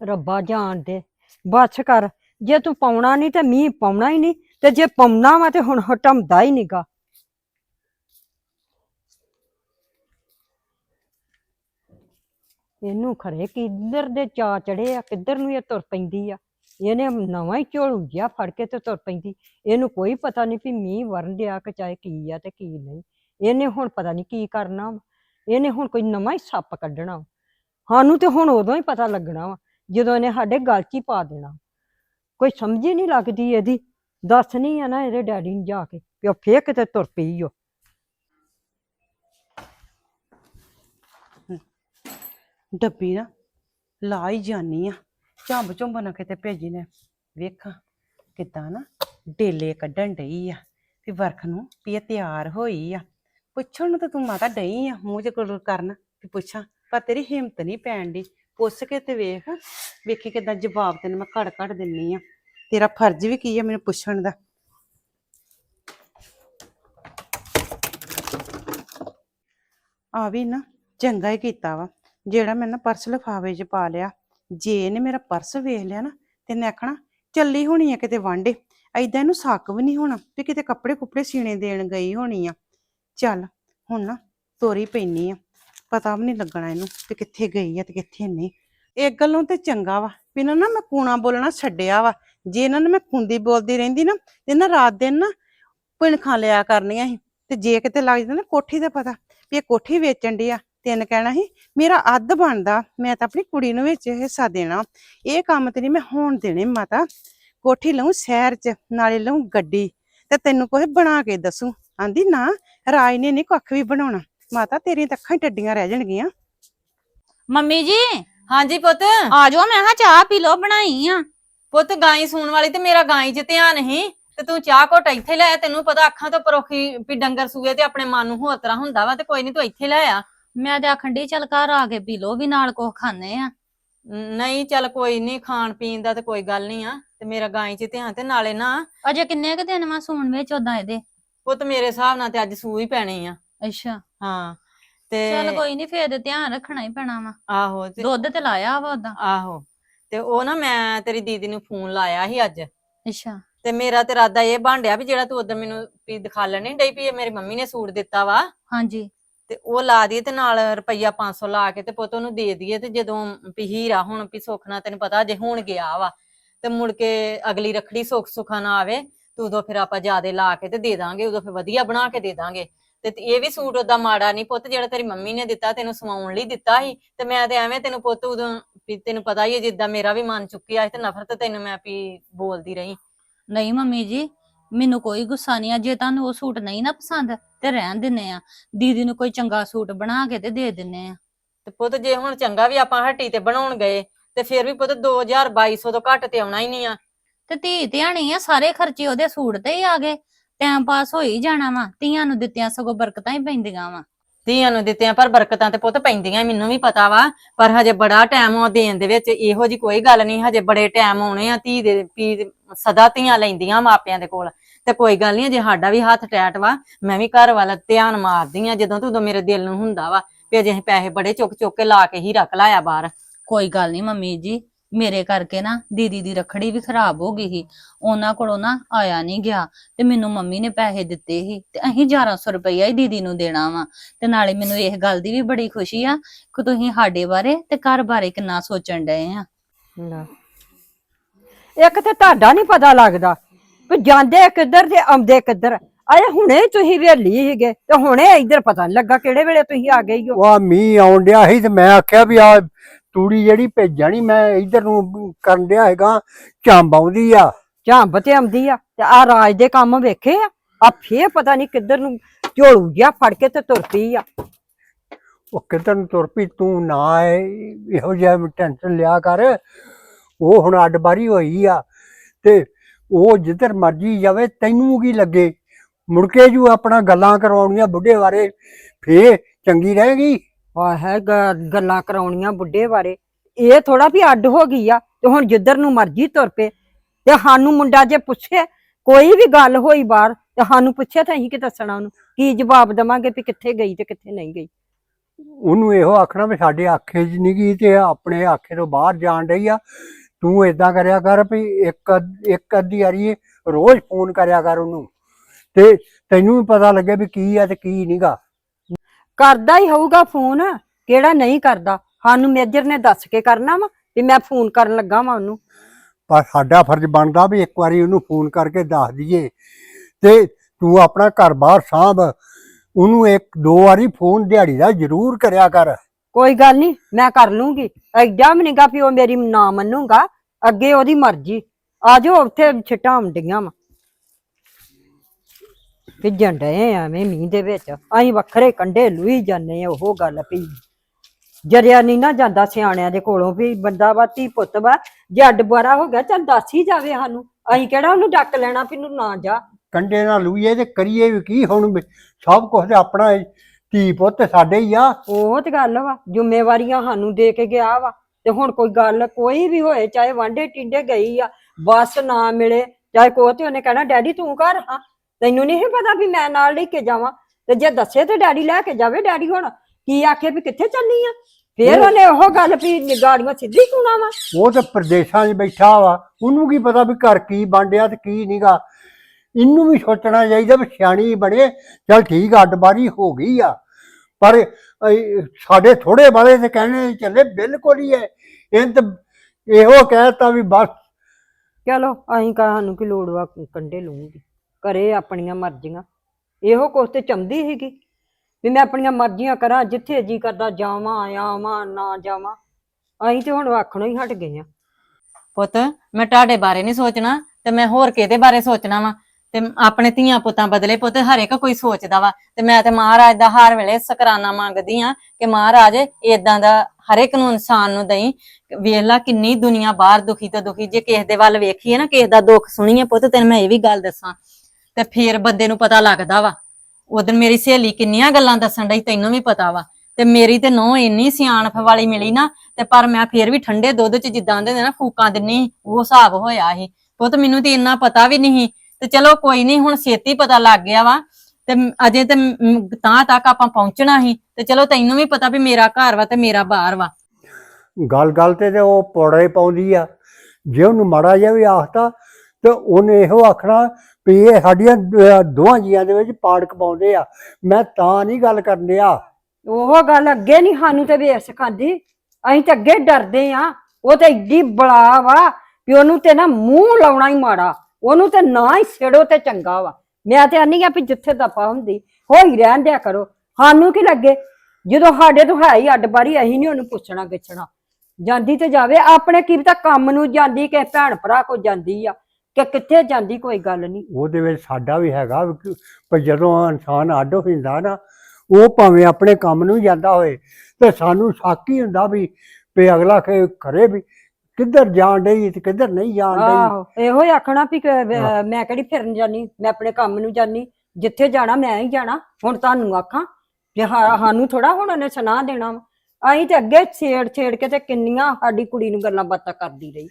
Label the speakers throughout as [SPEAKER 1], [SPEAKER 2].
[SPEAKER 1] ਰੱਬਾ ਜਾਣ ਦੇ। ਬਸ ਕਰ, ਜੇ ਤੂੰ ਪਾਉਣਾ ਨਹੀਂ ਤੇ ਮੀਂਹ ਪਾਉਣਾ ਹੀ ਨਹੀਂ, ਤੇ ਜੇ ਪਾਉਣਾ ਵਾ ਤੇ ਹੁਣ ਹਟਮਦਾ ਹੀ ਨਹੀਂਗਾ ਇਹਨੂੰ ਖਰੇ ਕਿੱਧਰ ਦੇ ਚਾ ਚੜੇ ਆ, ਕਿੱਧਰ ਨੂੰ ਇਹ ਤੁਰ ਪੈਂਦੀ ਆ? ਇਹਨੇ ਨਵਾਂ ਹੀ ਝੋਲੂ ਜਿਹਾ ਫੜ ਕੇ ਤੇ ਤੁਰ ਪੈਂਦੀ। ਇਹਨੂੰ ਕੋਈ ਪਤਾ ਨਹੀਂ ਵੀ ਮੀਂਹ ਵਰਨ ਡਿਆ ਕਿ ਚਾਹੇ ਕੀ ਆ ਤੇ ਕੀ ਨਹੀਂ। ਇਹਨੇ ਹੁਣ ਪਤਾ ਨਹੀਂ ਕੀ ਕਰਨਾ ਵਾ। ਇਹਨੇ ਹੁਣ ਕੋਈ ਨਵਾਂ ਹੀ ਸੱਪ ਕੱਢਣਾ ਵਾ। ਸਾਨੂੰ ਤੇ ਹੁਣ ਉਦੋਂ ਹੀ ਪਤਾ ਲੱਗਣਾ ਵਾ ਜਦੋਂ ਇਹਨੇ ਸਾਡੇ ਗਲ 'ਚ ਹੀ ਪਾ ਦੇਣਾ। ਕੋਈ ਸਮਝ ਹੀ ਨਹੀਂ ਲੱਗਦੀ ਇਹਦੀ। ਦੱਸਣੀ ਆ ਨਾ ਇਹਦੇ ਡੈਡੀ ਨੂੰ ਜਾ ਕੇ ਵੀ ਉਹ ਫੇਰ ਕਿਤੇ ਤੁਰ ਪਈ ਓ।
[SPEAKER 2] ਡੱਬੀ ਨਾ ਲਾ ਹੀ ਜਾਨੀ ਆ। ਝੰਬ ਝੁੰਬ ਨਾ ਕਿਤੇ ਭੇਜੀ ਨੇ। ਵੇਖਾਂ ਕਿਦਾਂ ਨਾ ਡੇਲੇ ਕੱਢਣ ਡਈ ਆ ਵੀ ਵਰਖ ਨੂੰ ਵੀ ਇਹ ਤਿਆਰ ਹੋਈ ਆ। ਪੁੱਛਣ ਨੂੰ ਤਾਂ ਤੂੰ ਮਾਤਾ ਡਈ ਆ। ਮੂੰਹ ਚ ਕੁਲ ਕਰਨ ਵੀ ਪੁੱਛਾਂ, ਪਰ ਤੇਰੀ ਹਿੰਮਤ ਨਹੀਂ ਪੈਣ ਦੀ ਪੁੱਛ ਕੇ ਤੇ ਵੇਖ, ਵੇਖੀ ਕਿਦਾਂ ਜਵਾਬ ਤੈਨੂੰ ਮੈਂ ਘੜ ਘੜ ਦਿੰਨੀ ਆ। ਤੇਰਾ ਫਰਜ਼ ਵੀ ਕੀ ਆ ਮੈਨੂੰ ਪੁੱਛਣ ਦਾ? ਆ ਵੀ ਨਾ ਚੰਗਾ ਹੀ ਕੀਤਾ ਵਾ। ਜਿਹੜਾ ਮੈਂ ਨਾ ਪਰਸ ਲਿਫਾਫੇ 'ਚ ਪਾ ਲਿਆ, ਜੇ ਇਹਨੇ ਮੇਰਾ ਪਰਸ ਵੇਖ ਲਿਆ ਨਾ, ਤੇ ਇਹਨੇ ਆਖਣਾ, ਚੱਲੀ ਹੋਣੀ ਆ ਕਿਤੇ ਵਾਂਡੇ ਐਦਾਂ ਇਹਨੂੰ ਸੱਕ ਵੀ ਨਹੀਂ ਹੋਣਾ ਵੀ ਕਿਤੇ ਕੱਪੜੇ ਕੁਪੜੇ ਸੀਣੇ ਦੇਣ ਗਈ ਹੋਣੀ ਆ। ਚੱਲ, ਹੁਣ ਨਾ ਤੋਰੀ ਪੈਣੀ ਆ। ਪਤਾ ਵੀ ਨਹੀਂ ਲੱਗਣਾ ਇਹਨੂੰ ਵੀ ਕਿੱਥੇ ਗਈ ਆ ਤੇ ਕਿੱਥੇ ਨਹੀਂ। ਇੱਕ ਗੱਲੋਂ ਤੇ ਚੰਗਾ ਵਾ ਵੀ ਇਹਨਾਂ ਨਾ ਮੈਂ ਕੂਣਾ ਬੋਲਣਾ ਛੱਡਿਆ ਵਾ। ਜੇ ਇਹਨਾਂ ਨੂੰ ਮੈਂ ਕੁੰਦੀ ਬੋਲਦੀ ਰਹਿੰਦੀ ਨਾ, ਤੇ ਇਹਨਾਂ ਰਾਤ ਦਿਨ ਨਾ ਪਿਣਖਾਂ ਲਿਆ ਕਰਨੀਆਂ ਸੀ। ਤੇ ਜੇ ਕਿਤੇ ਲੱਗ ਜਾਂਦਾ ਨਾ ਕੋਠੀ ਦਾ ਪਤਾ ਵੀ ਇਹ ਕੋਠੀ ਵੇਚਣ ਦੀ ਆ ਤਿੰਨ ਕਹਿਣਾ ਸੀ, ਮੇਰਾ ਅੱਧ ਬਣਦਾ, ਮੈਂ ਤਾਂ ਆਪਣੀ ਕੁੜੀ ਨੂੰ ਵਿੱਚ ਹਿੱਸਾ ਦੇਣਾ। ਇਹ ਕੰਮ ਤੇ ਨਹੀਂ ਮੈਂ ਹੋਣ ਦੇਣੇ ਮਾਤਾ। ਕੋਠੀ ਲਊ ਸ਼ਹਿਰ 'ਚ, ਨਾਲੇ ਲਊ ਗੱਡੀ, ਤੇ ਤੈਨੂੰ ਕੋਈ ਬਣਾ ਕੇ ਦੱਸੂ। ਆਂਦੀ, ਨਾ, ਰਾਜ ਨੇ ਨਹੀਂ ਕੱਖ ਵੀ ਬਣਾਉਣਾ। ਮਾਤਾ ਤੇਰੀਆਂ ਤਾਂ ਅੱਖਾਂ ਹੀ ਟੱਡੀਆਂ ਰਹਿ ਜਾਣਗੀਆਂ।
[SPEAKER 3] ਮੰਮੀ ਜੀ
[SPEAKER 4] ਹਾਂਜੀ ਪੁੱਤ।
[SPEAKER 3] ਆ ਜਾਓ ਮੈਂ ਕਿਹਾ ਚਾਹ ਪੀ ਲਓ ਬਣਾਈ ਆ।
[SPEAKER 4] ਪੁੱਤ ਗਾਈ ਸੂਣ ਵਾਲੀ ਤੇ ਮੇਰਾ ਗਾਈ 'ਚ ਧਿਆਨ ਨਹੀਂ ਤੇ ਤੂੰ ਚਾਹ ਘੁੱਟ ਇੱਥੇ ਲੈ ਆ, ਤੈਨੂੰ ਪਤਾ ਅੱਖਾਂ ਤੋਂ ਪਰੋਖੀ ਵੀ ਡੰਗਰ ਸੂਏ ਤੇ ਆਪਣੇ ਮਨ ਨੂੰ ਹੋਰ ਤਰ੍ਹਾਂ ਹੁੰਦਾ ਵਾ ਤੇ ਕੋਈ ਨਹੀਂ ਤੂੰ ਇੱਥੇ ਲੈ ਆ।
[SPEAKER 3] ਮੈਂ ਤੇ ਆਖਣ ਡਈ ਚੱਲ ਘਰ ਆ ਕੇ ਪੀ ਲਓ ਵੀ ਨਾਲ ਕੁਛ ਖਾਣੇ ਆ।
[SPEAKER 4] ਨਹੀਂ ਚੱਲ ਕੋਈ ਨਹੀਂ ਖਾਣ ਪੀਣ ਦਾ ਤੇ ਕੋਈ ਗੱਲ ਨਹੀਂ ਆ। ਤੇ ਮੇਰਾ ਗਾਈ 'ਚ ਧਿਆਨ ਤੇ ਨਾਲੇ ਨਾ।
[SPEAKER 3] ਅਜੇ ਕਿੰਨੇ ਕੁ ਦਿਨ ਵਾ ਸੂਣ ਵਿੱਚ ਉਦਾਂ ਇਹਦੇ?
[SPEAKER 4] ਪੁੱਤ ਮੇਰੇ ਹਿਸਾਬ ਨਾਲ ਤੇ ਅੱਜ ਸੂ ਹੀ ਪੈਣੀ ਆ।
[SPEAKER 3] ਅੱਛਾ।
[SPEAKER 4] ਹਾਂ ਤੇ
[SPEAKER 3] ਚੱਲ ਕੋਈ ਨਹੀਂ ਫੇਰ ਤੇ ਧਿਆਨ ਰੱਖਣਾ ਹੀ ਪੈਣਾ ਵਾ।
[SPEAKER 4] ਆਹੋ ਤੇ
[SPEAKER 3] ਦੁੱਧ ਤੇ ਲਾਇਆ ਵਾ ਉਦਾਂ
[SPEAKER 4] ਆਹੋ ਤੇ ਉਹ ਨਾ ਮੈਂ ਤੇਰੀ ਦੀਦੀ ਨੂੰ ਫੋਨ ਲਾਇਆ ਸੀ ਅੱਜ।
[SPEAKER 3] ਅੱਛਾ।
[SPEAKER 4] ਤੇ ਮੇਰਾ ਤੇ ਇਰਾਦਾ ਇਹ ਬਣਿਆ ਵੀ ਜਿਹੜਾ ਤੂੰ ਉਦੋਂ ਮੈਨੂੰ ਵੀ ਦਿਖਾ ਲੈਣੀ ਡਈ ਵੀ ਇਹ ਮੇਰੀ ਮੰਮੀ ਨੇ ਸੂਟ ਦਿੱਤਾ ਵਾ।
[SPEAKER 3] ਹਾਂਜੀ।
[SPEAKER 4] ਤੇ ਉਹ ਲਾ ਦਈਏ ਤੇ ਨਾਲ ਰੁਪਈਆ 500 ਲਾ ਕੇ ਤੇ ਪੁੱਤ ਉਹਨੂੰ ਦੇ ਦਈਏ ਤੇ ਜਦੋਂ ਵੀ ਹੀਰਾ ਹੁਣ ਵੀ ਸੁੱਖ ਨਾਲ ਤੈਨੂੰ ਪਤਾ ਜੇ ਹੁਣ ਗਿਆ ਵਾ ਤੇ ਮੁੜ ਕੇ ਅਗਲੀ ਰੱਖੜੀ ਸੁੱਖ ਸੁਖਾ ਨਾ ਆਵੇ ਤੇ ਉਦੋਂ ਫਿਰ ਆਪਾਂ ਜਿਆਦੇ ਲਾ ਕੇ ਤੇ ਦੇ ਦਾਂਗੇ ਉਦੋਂ ਫਿਰ ਵਧੀਆ ਬਣਾ ਕੇ ਦੇ ਦਾਂਗੇ। ਤੇ ਇਹ ਵੀ ਸੂਟ ਓਦਾਂ ਮਾੜਾ ਨਹੀਂ ਪੁੱਤ ਜਿਹੜਾ ਤੇਰੀ ਮੰਮੀ ਨੇ ਦਿੱਤਾ ਤੈਨੂੰ ਸਵਾਉਣ ਲਈ ਦਿੱਤਾ ਸੀ। ਤੇ ਮੈਂ ਤੇ ਐਵੇਂ ਤੈਨੂੰ ਪੁੱਤ ਉਦੋਂ ਵੀ ਤੈਨੂੰ ਪਤਾ ਹੀ ਹੈ ਜਿੱਦਾਂ ਮੇਰਾ ਵੀ ਮਨ ਚੁੱਕਿਆ ਸੀ ਤੇ ਨਫ਼ਰਤ ਤੈਨੂੰ ਮੈਂ ਵੀ ਬੋਲਦੀ ਰਹੀ।
[SPEAKER 3] ਨਹੀਂ ਮੰਮੀ ਜੀ ਮੈਨੂੰ ਕੋਈ ਗੁੱਸਾ ਨਹੀਂ ਆ ਜੇ ਤੁਹਾਨੂੰ ਉਹ ਸੂਟ ਨਹੀਂ ਨਾ ਪਸੰਦ ਤੇ ਰਹਿਣ ਦਿੰਨੇ ਆ। ਦੀਦੀ ਨੂੰ ਕੋਈ ਚੰਗਾ ਸੂਟ ਬਣਾ ਕੇ ਤੇ ਦੇ ਦਿੰਨੇ ਆ।
[SPEAKER 4] ਤੇ ਪੁੱਤ ਜੇ ਹੁਣ ਚੰਗਾ ਵੀ ਆਪਾਂ ਹੱਟੀ ਤੇ ਬਣਾਉਣ ਗਏ ਤੇ ਫਿਰ ਵੀ ਪੁੱਤ 2000 2200 ਤੋਂ ਘੱਟ ਤੇ ਆਉਣਾ ਹੀ ਨਹੀਂ ਆ।
[SPEAKER 3] ਤੇ ਧੀ ਧਿਆਣੀ ਆ ਸਾਰੇ ਖਰਚੇ ਉਹਦੇ ਸੂਟ ਤੇ ਹੀ ਆ ਗਏ। ਟਾਈਮ ਪਾਸ ਹੋ ਹੀ ਜਾਣਾ ਵਾ। ਧੀਆਂ ਨੂੰ ਦਿੱਤਿਆਂ ਸਗੋਂ ਬਰਕਤਾਂ ਹੀ ਪੈਂਦੀਆਂ ਵਾ।
[SPEAKER 4] ਧੀਆਂ ਨੂੰ ਦਿੱਤਿਆਂ ਪਰ ਬਰਕਤਾਂ ਤੇ ਪੁੱਤ ਪੈਂਦੀਆਂ ਮੈਨੂੰ ਵੀ ਪਤਾ ਵਾ। ਪਰ ਹਜੇ ਬੜਾ ਟਾਈਮ ਆ ਦੇਣ ਦੇ ਵਿੱਚ ਇਹੋ ਜੀ ਕੋਈ ਗੱਲ ਨਹੀਂ ਹਜੇ ਬੜੇ ਟਾਈਮ ਆਉਣੇ ਆ ਧੀ ਦੇ ਵੀ ਸਦਾ ਧੀਆਂ ਲੈਂਦੀਆਂ ਮਾਪਿਆਂ ਦੇ ਕੋਲ। ਤੇ ਕੋਈ ਗੱਲ ਨਹੀਂ ਜੇ ਸਾਡਾ ਵੀ ਹੱਥ ਟੈਟ ਵਾ ਮੈਂ ਵੀ ਘਰ ਵਾਲਾ ਧਿਆਨ ਮਾਰਦੀ ਆ ਜਦੋਂ ਤੋਂ ਉਦੋਂ ਮੇਰੇ ਦਿਲ ਨੂੰ ਹੁੰਦਾ ਵਾ। ਵੀ ਅਜੇ ਅਸੀਂ ਪੈਸੇ ਬੜੇ ਚੁੱਕ ਚੁੱਕ ਕੇ ਲਾ ਕੇ ਹੀ ਰੱਖ ਲਾਇਆ ਬਾਹਰ।
[SPEAKER 3] ਕੋਈ ਗੱਲ ਨਹੀਂ ਮੰਮੀ ਜੀ ਮੇਰੇ ਕਰਕੇ ਨਾ ਦੀਦੀ ਦੀ ਰਖੜੀ ਵੀ ਖਰਾਬ ਹੋ ਗਈ ਸੀ। ਉਹਨਾਂ ਕੋਲੋਂ ਨਾ ਆਇਆ ਨਹੀਂ ਗਿਆ ਤੇ ਮੈਨੂੰ ਮੰਮੀ ਨੇ ਪੈਸੇ ਦਿੱਤੇ ਸੀ ਤੇ ਅਸੀਂ 1100 ਰੁਪਈਆ ਹੀ ਦੀਦੀ ਨੂੰ ਦੇਣਾ ਵਾ। ਤੇ ਨਾਲੇ ਮੈਨੂੰ ਇਸ ਗੱਲ ਦੀ ਵੀ ਬੜੀ ਖੁਸ਼ੀ ਆ ਕਿ ਤੁਸੀਂ ਸਾਡੇ ਬਾਰੇ ਤੇ ਘਰ ਬਾਰੇ ਕਿੰਨਾ ਸੋਚਣ ਡਏ ਆ।
[SPEAKER 1] ਇੱਕ ਤੇ ਤੁਹਾਡਾ ਨਹੀਂ ਪਤਾ ਲੱਗਦਾ ਵੀ ਜਾਂਦੇ ਕਿੱਧਰ ਤੇ ਆਉਂਦੇ ਕਿੱਧਰ। ਅਰੇ ਹੁਣੇ ਤੁਸੀਂ ਵੇਲੀ ਸੀਗੇ ਤੇ ਹੁਣੇ ਇੱਧਰ ਪਤਾ ਨੀ ਲੱਗਾ ਕਿਹੜੇ ਵੇਲੇ ਤੁਸੀਂ ਆ ਗਏ ਹੋ
[SPEAKER 5] ਉਹ ਆ ਮੀਂਹ ਆਉਣ ਡਿਆ ਸੀ ਤੇ ਮੈਂ ਆਖਿਆ ਵੀ ਆ ਤੂੜੀ ਜਿਹੜੀ ਭੇਜਣੀ ਮੈਂ ਇਧਰ ਨੂੰ ਕਰਨ ਡਿਆ ਹੈਗਾ ਝੰਬ ਆਉਂਦੀ ਆ।
[SPEAKER 1] ਝੰਬ ਤੇ ਆਉਂਦੀ ਆ ਤੇ ਆ ਰਾਜ ਦੇ ਕੰਮ ਵੇਖੇ ਆ ਆ ਫੇਰ ਪਤਾ ਨਹੀਂ ਕਿੱਧਰ ਨੂੰ ਝੋਲੂ ਜਿਹਾ ਫੜ ਕੇ ਤੇ ਤੁਰ ਪਈ ਆ।
[SPEAKER 5] ਉਹ ਕਿੱਧਰ ਨੂੰ ਤੁਰ ਪਈ ਤੂੰ ਨਾ ਇਹ- ਜਿਹਾ ਟੈਨਸ਼ਨ ਲਿਆ ਕਰ। ਉਹ ਹੁਣ ਅੱਡ ਬਾਰੀ ਹੋਈ ਆ ਤੇ ਉਹ ਜਿੱਧਰ ਮਰਜ਼ੀ ਜਾਵੇ ਤੈਨੂੰ ਕੀ ਲੱਗੇ? ਮੁੜ ਕੇ ਜੂ ਆਪਣਾ ਗੱਲਾਂ ਕਰਵਾਉਣੀਆਂ ਬੁੱਢੇ ਬਾਰੇ ਫੇਰ ਚੰਗੀ ਰਹੇਗੀ?
[SPEAKER 1] ਆ ਹੈ ਗੱਲਾਂ ਕਰਾਉਣੀਆਂ ਬੁੱਢੇ ਬਾਰੇ। ਇਹ ਥੋੜਾ ਵੀ ਅੱਡ ਹੋ ਗਈ ਆ, ਤੇ ਹੁਣ ਜਿੱਧਰ ਨੂੰ ਮਰਜ਼ੀ ਤੁਰ ਪਏ। ਤੇ ਸਾਨੂੰ ਮੁੰਡਾ ਜੇ ਪੁੱਛੇ, ਕੋਈ ਵੀ ਗੱਲ ਹੋਈ ਬਾਹਰ, ਤੇ ਸਾਨੂੰ ਪੁੱਛੇ ਤਾਂ ਅਸੀਂ ਕੀ ਦੱਸਣਾ ਉਹਨੂੰ? ਕੀ ਜਵਾਬ ਦਵਾਂਗੇ ਵੀ ਕਿੱਥੇ ਗਈ ਤੇ ਕਿੱਥੇ ਨਹੀਂ ਗਈ?
[SPEAKER 5] ਉਹਨੂੰ ਇਹੋ ਆਖਣਾ ਵੀ ਸਾਡੇ ਆਖੇ 'ਚ ਨਹੀਂ ਗਈ ਤੇ ਆਪਣੇ ਆਖੇ ਤੋਂ ਬਾਹਰ ਜਾਣ ਰਹੀ ਆ। ਤੂੰ ਏਦਾਂ ਕਰਿਆ ਕਰ ਵੀ ਇੱਕ ਅੱਧ- ਇੱਕ ਅੱਧੀ ਵਾਰੀ ਰੋਜ਼ ਫੋਨ ਕਰਿਆ ਕਰ ਉਹਨੂੰ। ਤੇ ਤੈਨੂੰ ਵੀ ਪਤਾ ਲੱਗੇ ਵੀ ਕੀ ਆ ਤੇ ਕੀ ਨਹੀਂਗਾ
[SPEAKER 1] ਕਰਦਾ ਹੀ ਹੋਊਗਾ ਫੋਨ ਕਿਹੜਾ ਨਹੀਂ ਕਰਦਾ। ਸਾਨੂੰ ਮੇਜਰ ਨੇ ਦੱਸ ਕੇ ਕਰਨਾ ਵਾ ਵੀ ਮੈਂ ਫੋਨ ਕਰਨ ਲੱਗਾ ਵਾਂ ਉਹਨੂੰ।
[SPEAKER 5] ਪਰ ਸਾਡਾ ਫਰਜ਼ ਬਣਦਾ ਵੀ ਇੱਕ ਵਾਰੀ ਉਹਨੂੰ ਫੋਨ ਕਰਕੇ ਦੱਸ ਦਈਏ ਤੇ ਤੂੰ ਆਪਣਾ ਘਰ-ਬਾਰ ਸਾਂਭ ਉਹਨੂੰ ਇੱਕ ਦੋ ਵਾਰੀ ਫੋਨ ਦਿਹਾੜੀ ਦਾ ਜ਼ਰੂਰ ਕਰਿਆ ਕਰ।
[SPEAKER 1] ਕੋਈ ਗੱਲ ਨਹੀਂ ਮੈਂ ਕਰ ਲੂੰਗੀ। ਐਡਾ ਵੀ ਨਹੀਂਗਾ ਵੀ ਉਹ ਮੇਰੀ ਨਾ ਮੰਨੂਗਾ ਅੱਗੇ ਉਹਦੀ ਮਰਜ਼ੀ। ਆਜੋ ਉੱਥੇ ਛਿੱਟਾਂ ਹੁੰਦੀਆਂ ਵਾ। ਭਿੱਜਣ ਡਏ ਆ ਐਵੇਂ ਮੀਂਹ ਦੇ ਵਿੱਚ। ਅਸੀਂ ਵੱਖਰੇ ਕੰਡੇ ਲੁਈ ਜਾਂਦੇ ਆ ਉਹ ਗੱਲ ਵੀ। ਜਰਿਆ ਨਹੀਂ ਨਾ ਜਾਂਦਾ ਸਿਆਣਿਆਂ ਦੇ ਕੋਲੋਂ ਵੀ ਬੰਦਾ ਵਾ ਧੀ ਪੁੱਤ ਵਾ ਜੇ ਅੱਡ ਬਾਰਾ ਹੋ ਗਿਆ ਚੱਲ ਦੱਸ ਹੀ ਜਾਵੇ ਸਾਨੂੰ। ਅਸੀਂ ਕਿਹੜਾ ਉਹਨੂੰ ਡੱਕ ਲੈਣਾ ਵੀ ਨੂੰ ਨਾ ਜਾ।
[SPEAKER 5] ਕੰਡੇ ਨਾਲ ਲੂਈਏ ਤੇ ਕਰੀਏ ਵੀ ਕੀ ਹੁਣ ਵੀ। ਸਭ ਕੁਝ ਤੇ ਆਪਣਾ ਹੀ, ਧੀ ਪੁੱਤ ਸਾਡੇ ਹੀ ਆ।
[SPEAKER 1] ਉਹ ਤੇ ਗੱਲ ਵਾ ਜ਼ਿੰਮੇਵਾਰੀਆਂ ਸਾਨੂੰ ਦੇ ਕੇ ਗਿਆ ਵਾ। ਤੇ ਹੁਣ ਕੋਈ ਗੱਲ ਕੋਈ ਵੀ ਹੋਏ ਚਾਹੇ ਵਾਂਡੇ ਟਿੰਡੇ ਗਈ ਆ ਬੱਸ ਨਾ ਮਿਲੇ ਚਾਹੇ ਕੋ ਤੇ ਉਹਨੇ ਕਹਿਣਾ ਡੈਡੀ ਤੂੰ ਘਰ ਹਾਂ? ਤੈਨੂੰ ਨਹੀਂ ਪਤਾ ਵੀ ਮੈਂ ਨਾਲ ਲੈ ਕੇ ਜਾਵਾਂ? ਤੇ ਜੇ ਦੱਸੇ ਤੇ ਡੈਡੀ ਲੈ ਕੇ ਜਾਵੇ ਡੈਡੀ ਹੁਣ ਕੀ ਆਖੇ ਵੀ ਕਿੱਥੇ ਚੱਲੀ ਆ? ਫੇਰ
[SPEAKER 5] ਉਹ-
[SPEAKER 1] ਉਹਨੇ ਉਹ ਗੱਲ ਵੀ ਗਾੜੀਆਂ ਸਿੱਧੀ ਕੁਣਾ ਵਾ
[SPEAKER 5] ਉਹ ਤੇ ਪ੍ਰਦੇਸ਼ਾਂ 'ਚ ਬੈਠਾ ਵਾ ਉਹਨੂੰ ਕੀ ਪਤਾ ਵੀ ਘਰ ਕੀ ਬਾਂਡਿਆ ਤੇ ਕੀ ਨਹੀਂਗਾ ਇਹਨੂੰ ਵੀ ਸੋਚਣਾ ਚਾਹੀਦਾ ਵੀ ਸਿਆਣੀ ਬਣੇ ਚਲ ਠੀਕ ਆ, ਅੱਡ ਬਾਰੀ ਹੋ ਗਈ ਆ। ਪਰ ਸਾਡੇ ਥੋੜੇ ਬਾਰੇ ਤੇ ਕਹਿਣੇ ਚੱਲੇ ਬਿਲਕੁਲ ਹੀ ਹੈ ਇਹ ਤਾਂ ਇਹੋ ਕਹਿਤਾ ਵੀ ਬਸ।
[SPEAKER 1] ਚਲੋ ਅਸੀਂ ਕਹਾਂ ਸਾਨੂੰ ਕੀ ਲੋੜ ਵਾ ਕੰਡੇ ਲੂੰਗੀ। ਕਰੇ ਆਪਣੀਆਂ ਮਰਜ਼ੀਆਂ। ਇਹੋ ਕੁਛ ਤੇ ਚੰਦੀ ਸੀਗੀ ਵੀ ਮੈਂ ਆਪਣੀਆਂ ਮਰਜ਼ੀਆਂ ਕਰਾਂ, ਜਿੱਥੇ ਜੀ ਕਰਦਾ ਜਾਵਾਂ, ਆਵਾਂ, ਨਾ ਜਾਵਾਂ। ਅਸੀਂ ਤੇ ਹੁਣ ਆਖਣੋਂ ਹੀ ਹਟ ਗਏ ਆ
[SPEAKER 4] ਪੁੱਤ, ਮੈਂ ਤੁਹਾਡੇ ਬਾਰੇ ਨਹੀਂ ਸੋਚਣਾ ਤੇ ਮੈਂ ਹੋਰ ਕਿਹਦੇ ਬਾਰੇ ਸੋਚਣਾ ਵਾ? ਤੇ ਆਪਣੇ ਧੀਆਂ ਪੁੱਤਾਂ ਬਦਲੇ ਪੁੱਤ ਹਰ ਇੱਕ ਕੋਈ ਸੋਚਦਾ ਵਾ। ਤੇ ਮੈਂ ਤੇ ਮਹਾਰਾਜ ਦਾ ਹਰ ਵੇਲੇ ਸ਼ੁਕਰਾਨਾ ਮੰਗਦੀ ਆ ਕਿ ਮਹਾਰਾਜ ਏਦਾਂ ਦਾ ਹਰ ਇੱਕ ਨੂੰ ਇਨਸਾਨ ਨੂੰ ਦਈ। ਵੇਖਲਾ ਕਿੰਨੀ ਦੁਨੀਆ ਬਾਹਰ ਦੁਖੀ ਤੋਂ ਦੁਖੀ। ਜੇ ਕਿਸੇ ਦੇ ਵੱਲ ਵੇਖੀਏ ਨਾ, ਕਿਸੇ ਦਾ ਦੁੱਖ ਸੁਣੀਏ ਪੁੱਤ, ਤੈਨੂੰ ਮੈਂ ਇਹ ਵੀ ਗੱਲ ਦੱਸਾਂ ਤੇ ਫੇਰ ਬੰਦੇ ਨੂੰ ਪਤਾ ਲੱਗਦਾ ਵਾ। ਉਦੋਂ ਮੇਰੀ ਸਹੇਲੀ ਕਿੰਨੀਆਂ ਗੱਲਾਂ ਦੱਸਣ ਡਈ, ਤੈਨੂੰ ਵੀ ਪਤਾ ਵਾ। ਤੇ ਮੇਰੀ ਤੇ ਨੋ ਇੰਨੀ ਸਿਆਣਪ ਵਾਲੀ ਮਿਲੀ ਨਾ, ਤੇ ਪਰ ਮੈਂ ਫੇਰ ਵੀ ਠੰਡੇ ਦੁੱਧ ਚ ਜਿੱਦਾਂ ਦੇ ਨਾ ਫੂਕਾਂ ਦਿੰਨੀ, ਉਹ ਹਿਸਾਬ ਹੋਇਆ ਸੀ। ਪੁੱਤ, ਮੈਨੂੰ ਤੇ ਇੰਨਾ ਪਤਾ ਵੀ ਨਹੀਂ ਤੇ ਚਲੋ ਕੋਈ ਨਹੀਂ, ਹੁਣ ਛੇਤੀ ਪਤਾ ਲੱਗ ਗਿਆ ਵਾ। ਤੇ ਅਜੇ ਤੇ ਤਾਂ ਤੱਕ ਆਪਾਂ ਪਹੁੰਚਣਾ ਸੀ। ਤੇ ਚਲੋ ਤੈਨੂੰ ਵੀ ਪਤਾ ਵੀ ਮੇਰਾ ਘਰ ਵਾ ਤੇ ਮੇਰਾ ਬਾਹਰ ਵਾ।
[SPEAKER 5] ਗੱਲ ਗੱਲ ਤੇ ਤੇ ਉਹ ਪੌੜੇ ਪਾਉਂਦੀ ਆ। ਜੇ ਉਹਨੂੰ ਮਾੜਾ ਜਿਹਾ ਵੀ ਆਖਤਾ, ਤੇ ਉਹਨੇ ਇਹੋ ਆਖਣਾ ਵੀ ਇਹ ਸਾਡੀਆਂ ਦ- ਦੋਹਾਂ ਜੀਆਂ ਦੇ ਵਿੱਚ ਪਾੜਕ ਪਾਉਂਦੇ ਆ। ਮੈਂ ਤਾਂ ਨਹੀਂ ਗੱਲ ਕਰਨ ਡਿਆ।
[SPEAKER 1] ਉਹ ਗੱਲ ਅੱਗੇ ਨਹੀਂ ਸਾਨੂੰ ਤੇ ਵੇਖ ਸਿਖਾਉਂਦੀ ਅਸੀਂ ਤੇ ਅੱਗੇ ਡਰਦੇ ਆ। ਉਹ ਤੇ ਏਡੀ ਬਲਾ ਵਾ ਵੀ ਉਹਨੂੰ ਤੇ ਨਾ ਮੂੰਹ ਲਾਉਣਾ ਹੀ ਮਾੜਾ। ਉਹਨੂੰ ਤੇ ਨਾ ਹੀ ਛੇੜੋ ਤੇ ਚੰਗਾ ਵਾ। ਮੈਂ ਤੇ ਆਨੀ ਆ ਵੀ ਜਿੱਥੇ ਦਫਾ ਹੁੰਦੀ ਹੋਈ ਰਹਿਣ ਦਿਆ ਕਰੋ। ਸਾਨੂੰ ਕੀ ਲੱਗੇ? ਜਦੋਂ ਸਾਡੇ ਤੋਂ ਹੈ ਹੀ ਅੱਡ ਬਾਰੀ, ਅਸੀਂ ਨਹੀਂ ਉਹਨੂੰ ਪੁੱਛਣਾ ਗਿੱਛਣਾ ਜਾਂਦੀ ਤੇ ਜਾਵੇ। ਆਪਣੇ ਕੀ ਪਤਾ ਕੰਮ ਨੂੰ ਜਾਂਦੀ ਕਿ ਭੈਣ ਭਰਾ ਕੋ ਜਾਂਦੀ ਆ। ਕਿ ਕਿੱਥੇ ਜਾਂਦੀ ਕੋਈ ਗੱਲ ਨਹੀਂ।
[SPEAKER 5] ਉਹਦੇ ਵਿੱਚ ਸਾਡਾ ਵੀ ਹੈਗਾ ਵੀ ਪਰ ਜਦੋਂ ਇਨਸਾਨ ਅੱਡ ਹੋ ਜਾਂਦਾ ਨਾ ਉਹ ਭਾਵੇਂ ਆਪਣੇ ਕੰਮ ਨੂੰ ਜਾਂਦਾ ਹੋਏ ਤੇ ਸਾਨੂੰ ਸ਼ੱਕ ਹੀ ਹੁੰਦਾ ਵੀ ਵੀ ਅਗਲਾ ਕਿ ਕਰੇ ਵੀ ਕਿੱਧਰ ਜਾਣ ਡਈ ਤੇ ਕਿੱਧਰ ਨਹੀਂ ਜਾਣ ਡਈ।
[SPEAKER 1] ਆਹੋ ਇਹੋ ਹੀ ਆਖਣਾ ਵੀ ਕਿ, ਅਹ,
[SPEAKER 5] ਹਾਂ।
[SPEAKER 1] ਮੈਂ ਕਿਹੜੀ ਫਿਰਨ ਜਾਨੀ ਮੈਂ ਆਪਣੇ ਕੰਮ ਨੂੰ ਜਾਨੀ ਜਿੱਥੇ ਜਾਣਾ ਮੈਂ ਹੀ ਜਾਣਾ ਹੁਣ ਤੁਹਾਨੂੰ ਆਖਾਂ ਕਿ ਹਾਂ- ਸਾਨੂੰ ਥੋੜਾ ਹੁਣ ਉਹਨੇ ਸੁਣਾ ਦੇਣਾ ਵਾ। ਅਸੀਂ ਤੇ ਅੱਗੇ ਛੇੜ ਛੇੜ ਕੇ ਤੇ ਕਿੰਨੀਆਂ ਸਾਡੀ ਕੁੜੀ ਨੂੰ ਗੱਲਾਂ ਬਾਤਾਂ ਕਰਦੀ ਰਹੀ।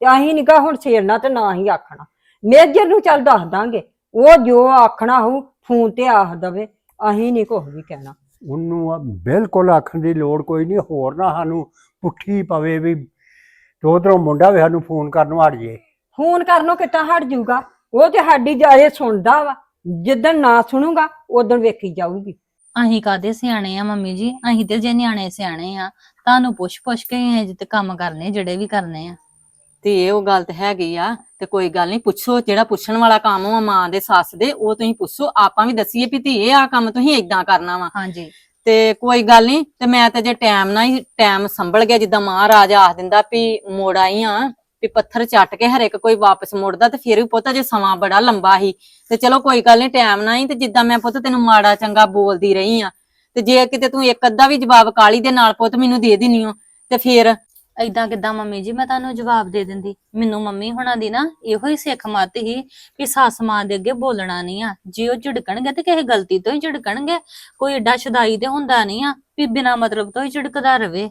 [SPEAKER 1] ਤੇ ਅਸੀਂ ਨਿਕਾ ਹੁਣ ਛੇੜਨਾ ਤੇ ਨਾ ਹੀ ਆਖਣਾ। ਮੇਜਰ ਨੂੰ ਚੱਲ ਦੱਸ ਦਾਂਗੇ ਉਹ ਜੋ ਆਖਣਾ ਹੋਊ ਫੋਨ ਤੇ ਆਖ ਦਵੇ ਅਸੀਂ ਨਹੀਂ ਕੁਝ ਵੀ ਕਹਿਣਾ।
[SPEAKER 5] ਉਹਨੂੰ ਆ ਬਿਲਕੁਲ ਆਖਣ ਦੀ ਲੋੜ ਕੋਈ ਨਹੀਂ ਹੋਰ ਨਾ ਸਾਨੂੰ ਪੁੱਠੀ ਪਵੇ ਵੀ ਉਧਰੋਂ ਮੁੰਡਾ ਵੀ ਸਾਨੂੰ ਫੋਨ ਕਰਨ ਨੂੰ ਹਟ ਜੇ।
[SPEAKER 1] ਫੋਨ ਕਰਨੋਂ ਕਿੱਦਾਂ ਹਟ ਜਾਊਗਾ? ਉਹ ਤੇ ਸਾਡੀ ਜਾਏ ਸੁਣਦਾ ਵਾ ਜਿੱਦਣ ਨਾ ਸੁਣੂਗਾ ਉਦੋਂ ਵੇਖੀ ਜਾਊਗੀ।
[SPEAKER 3] ਅਸੀਂ ਕਾਦੇ ਸਿਆਣੇ ਆ ਮੰਮੀ ਜੀ? ਅਸੀਂ ਤੇ ਜੇ ਨਿਆਣੇ ਸਿਆਣੇ ਆ ਤੁਹਾਨੂੰ ਪੁੱਛ ਪੁੱਛ ਕੇ ਹੀ ਜਿੱਤੇ ਕੰਮ ਕਰਨੇ ਜਿਹੜੇ ਵੀ ਕਰਨੇ ਆ।
[SPEAKER 4] ਤੇ ਇਹ ਉਹ ਗੱਲ ਤੇ ਹੈਗੀ ਆ ਤੇ ਕੋਈ ਗੱਲ ਨਹੀਂ ਪੁੱਛੋ ਜਿਹੜਾ ਪੁੱਛਣ ਵਾਲਾ ਕੰਮ ਆ ਮਾਂ ਦੇ ਸੱਸ ਦੇ ਉਹ ਤੁਸੀਂ ਪੁੱਛੋ ਆਪਾਂ ਵੀ ਦਸੀਏ ਵੀ ਧੀਏ ਆ ਕੰਮ ਤੁਸੀਂ ਇਦਾਂ ਕਰਨਾ ਵਾ।
[SPEAKER 3] ਹਾਂਜੀ।
[SPEAKER 4] ਤੇ ਕੋਈ ਗੱਲ ਨਹੀਂ ਤੇ ਮੈਂ ਤੇ ਜੇ ਟਾਈਮ ਨਾਲ ਹੀ ਟਾਈਮ ਸੰਭਲ ਗਿਆ ਜਿੱਦਾਂ ਮਹਾਰਾਜ ਆਖ ਦਿੰਦਾ ਵੀ ਮੋੜ ਆਈ ਆ ਵੀ ਪੱਥਰ ਚੱਟ ਕੇ ਹਰ ਇੱਕ ਕੋਈ ਵਾਪਸ ਮੁੜਦਾ ਤੇ ਫਿਰ ਵੀ ਪੁੱਤ ਜੇ ਸਮਾਂ ਬੜਾ ਲੰਬਾ ਸੀ ਤੇ ਚਲੋ ਕੋਈ ਗੱਲ ਨਹੀਂ ਟਾਈਮ ਨਾਲ ਹੀ ਤੇ ਜਿੱਦਾਂ ਮੈਂ ਪੁੱਤ ਤੈਨੂੰ ਮਾੜਾ ਚੰਗਾ ਬੋਲਦੀ ਰਹੀ ਆ ਤੇ ਜੇ ਕਿਤੇ ਤੂੰ ਇੱਕ ਅੱਧਾ ਵੀ ਜਵਾਬ ਕਾਲੀ ਦੇ ਨਾਲ ਪੁੱਤ ਮੈਨੂੰ ਦੇ ਦਿੰਨੀ ਓ ਤੇ ਫਿਰ
[SPEAKER 3] ਏਦਾਂ ਕਿਦਾਂ ਮੰਮੀ ਜੀ, ਮੈਂ ਤੁਹਾਨੂੰ ਜਵਾਬ ਦੇ ਦਿੰਦੀ। ਮੈਨੂੰ ਮੰਮੀ ਹੁਣਾਂ ਦੀ ਨਾ ਇਹੋ ਹੀ ਸਿੱਖ ਮੱਤ ਹੀ ਕਿ ਸੱਸ ਮਾਂ ਦੇ ਅੱਗੇ ਬੋਲਣਾ ਨਹੀਂ ਆ। ਜੇ ਉਹ ਝਿੜਕਣਗੇ ਤੇ ਕਿਸੇ ਗਲਤੀ ਤੋਂ ਹੀ ਝਿੜਕਣਗੇ। ਕੋਈ ਏਡਾ ਸ਼ਦਾਈ ਤੇ ਹੁੰਦਾ ਨਹੀਂ ਆ ਵੀ ਬਿਨਾ ਮਤਲਬ ਤੋਂ ਹੀ ਝਿੜਕਦਾ ਰਵੇ।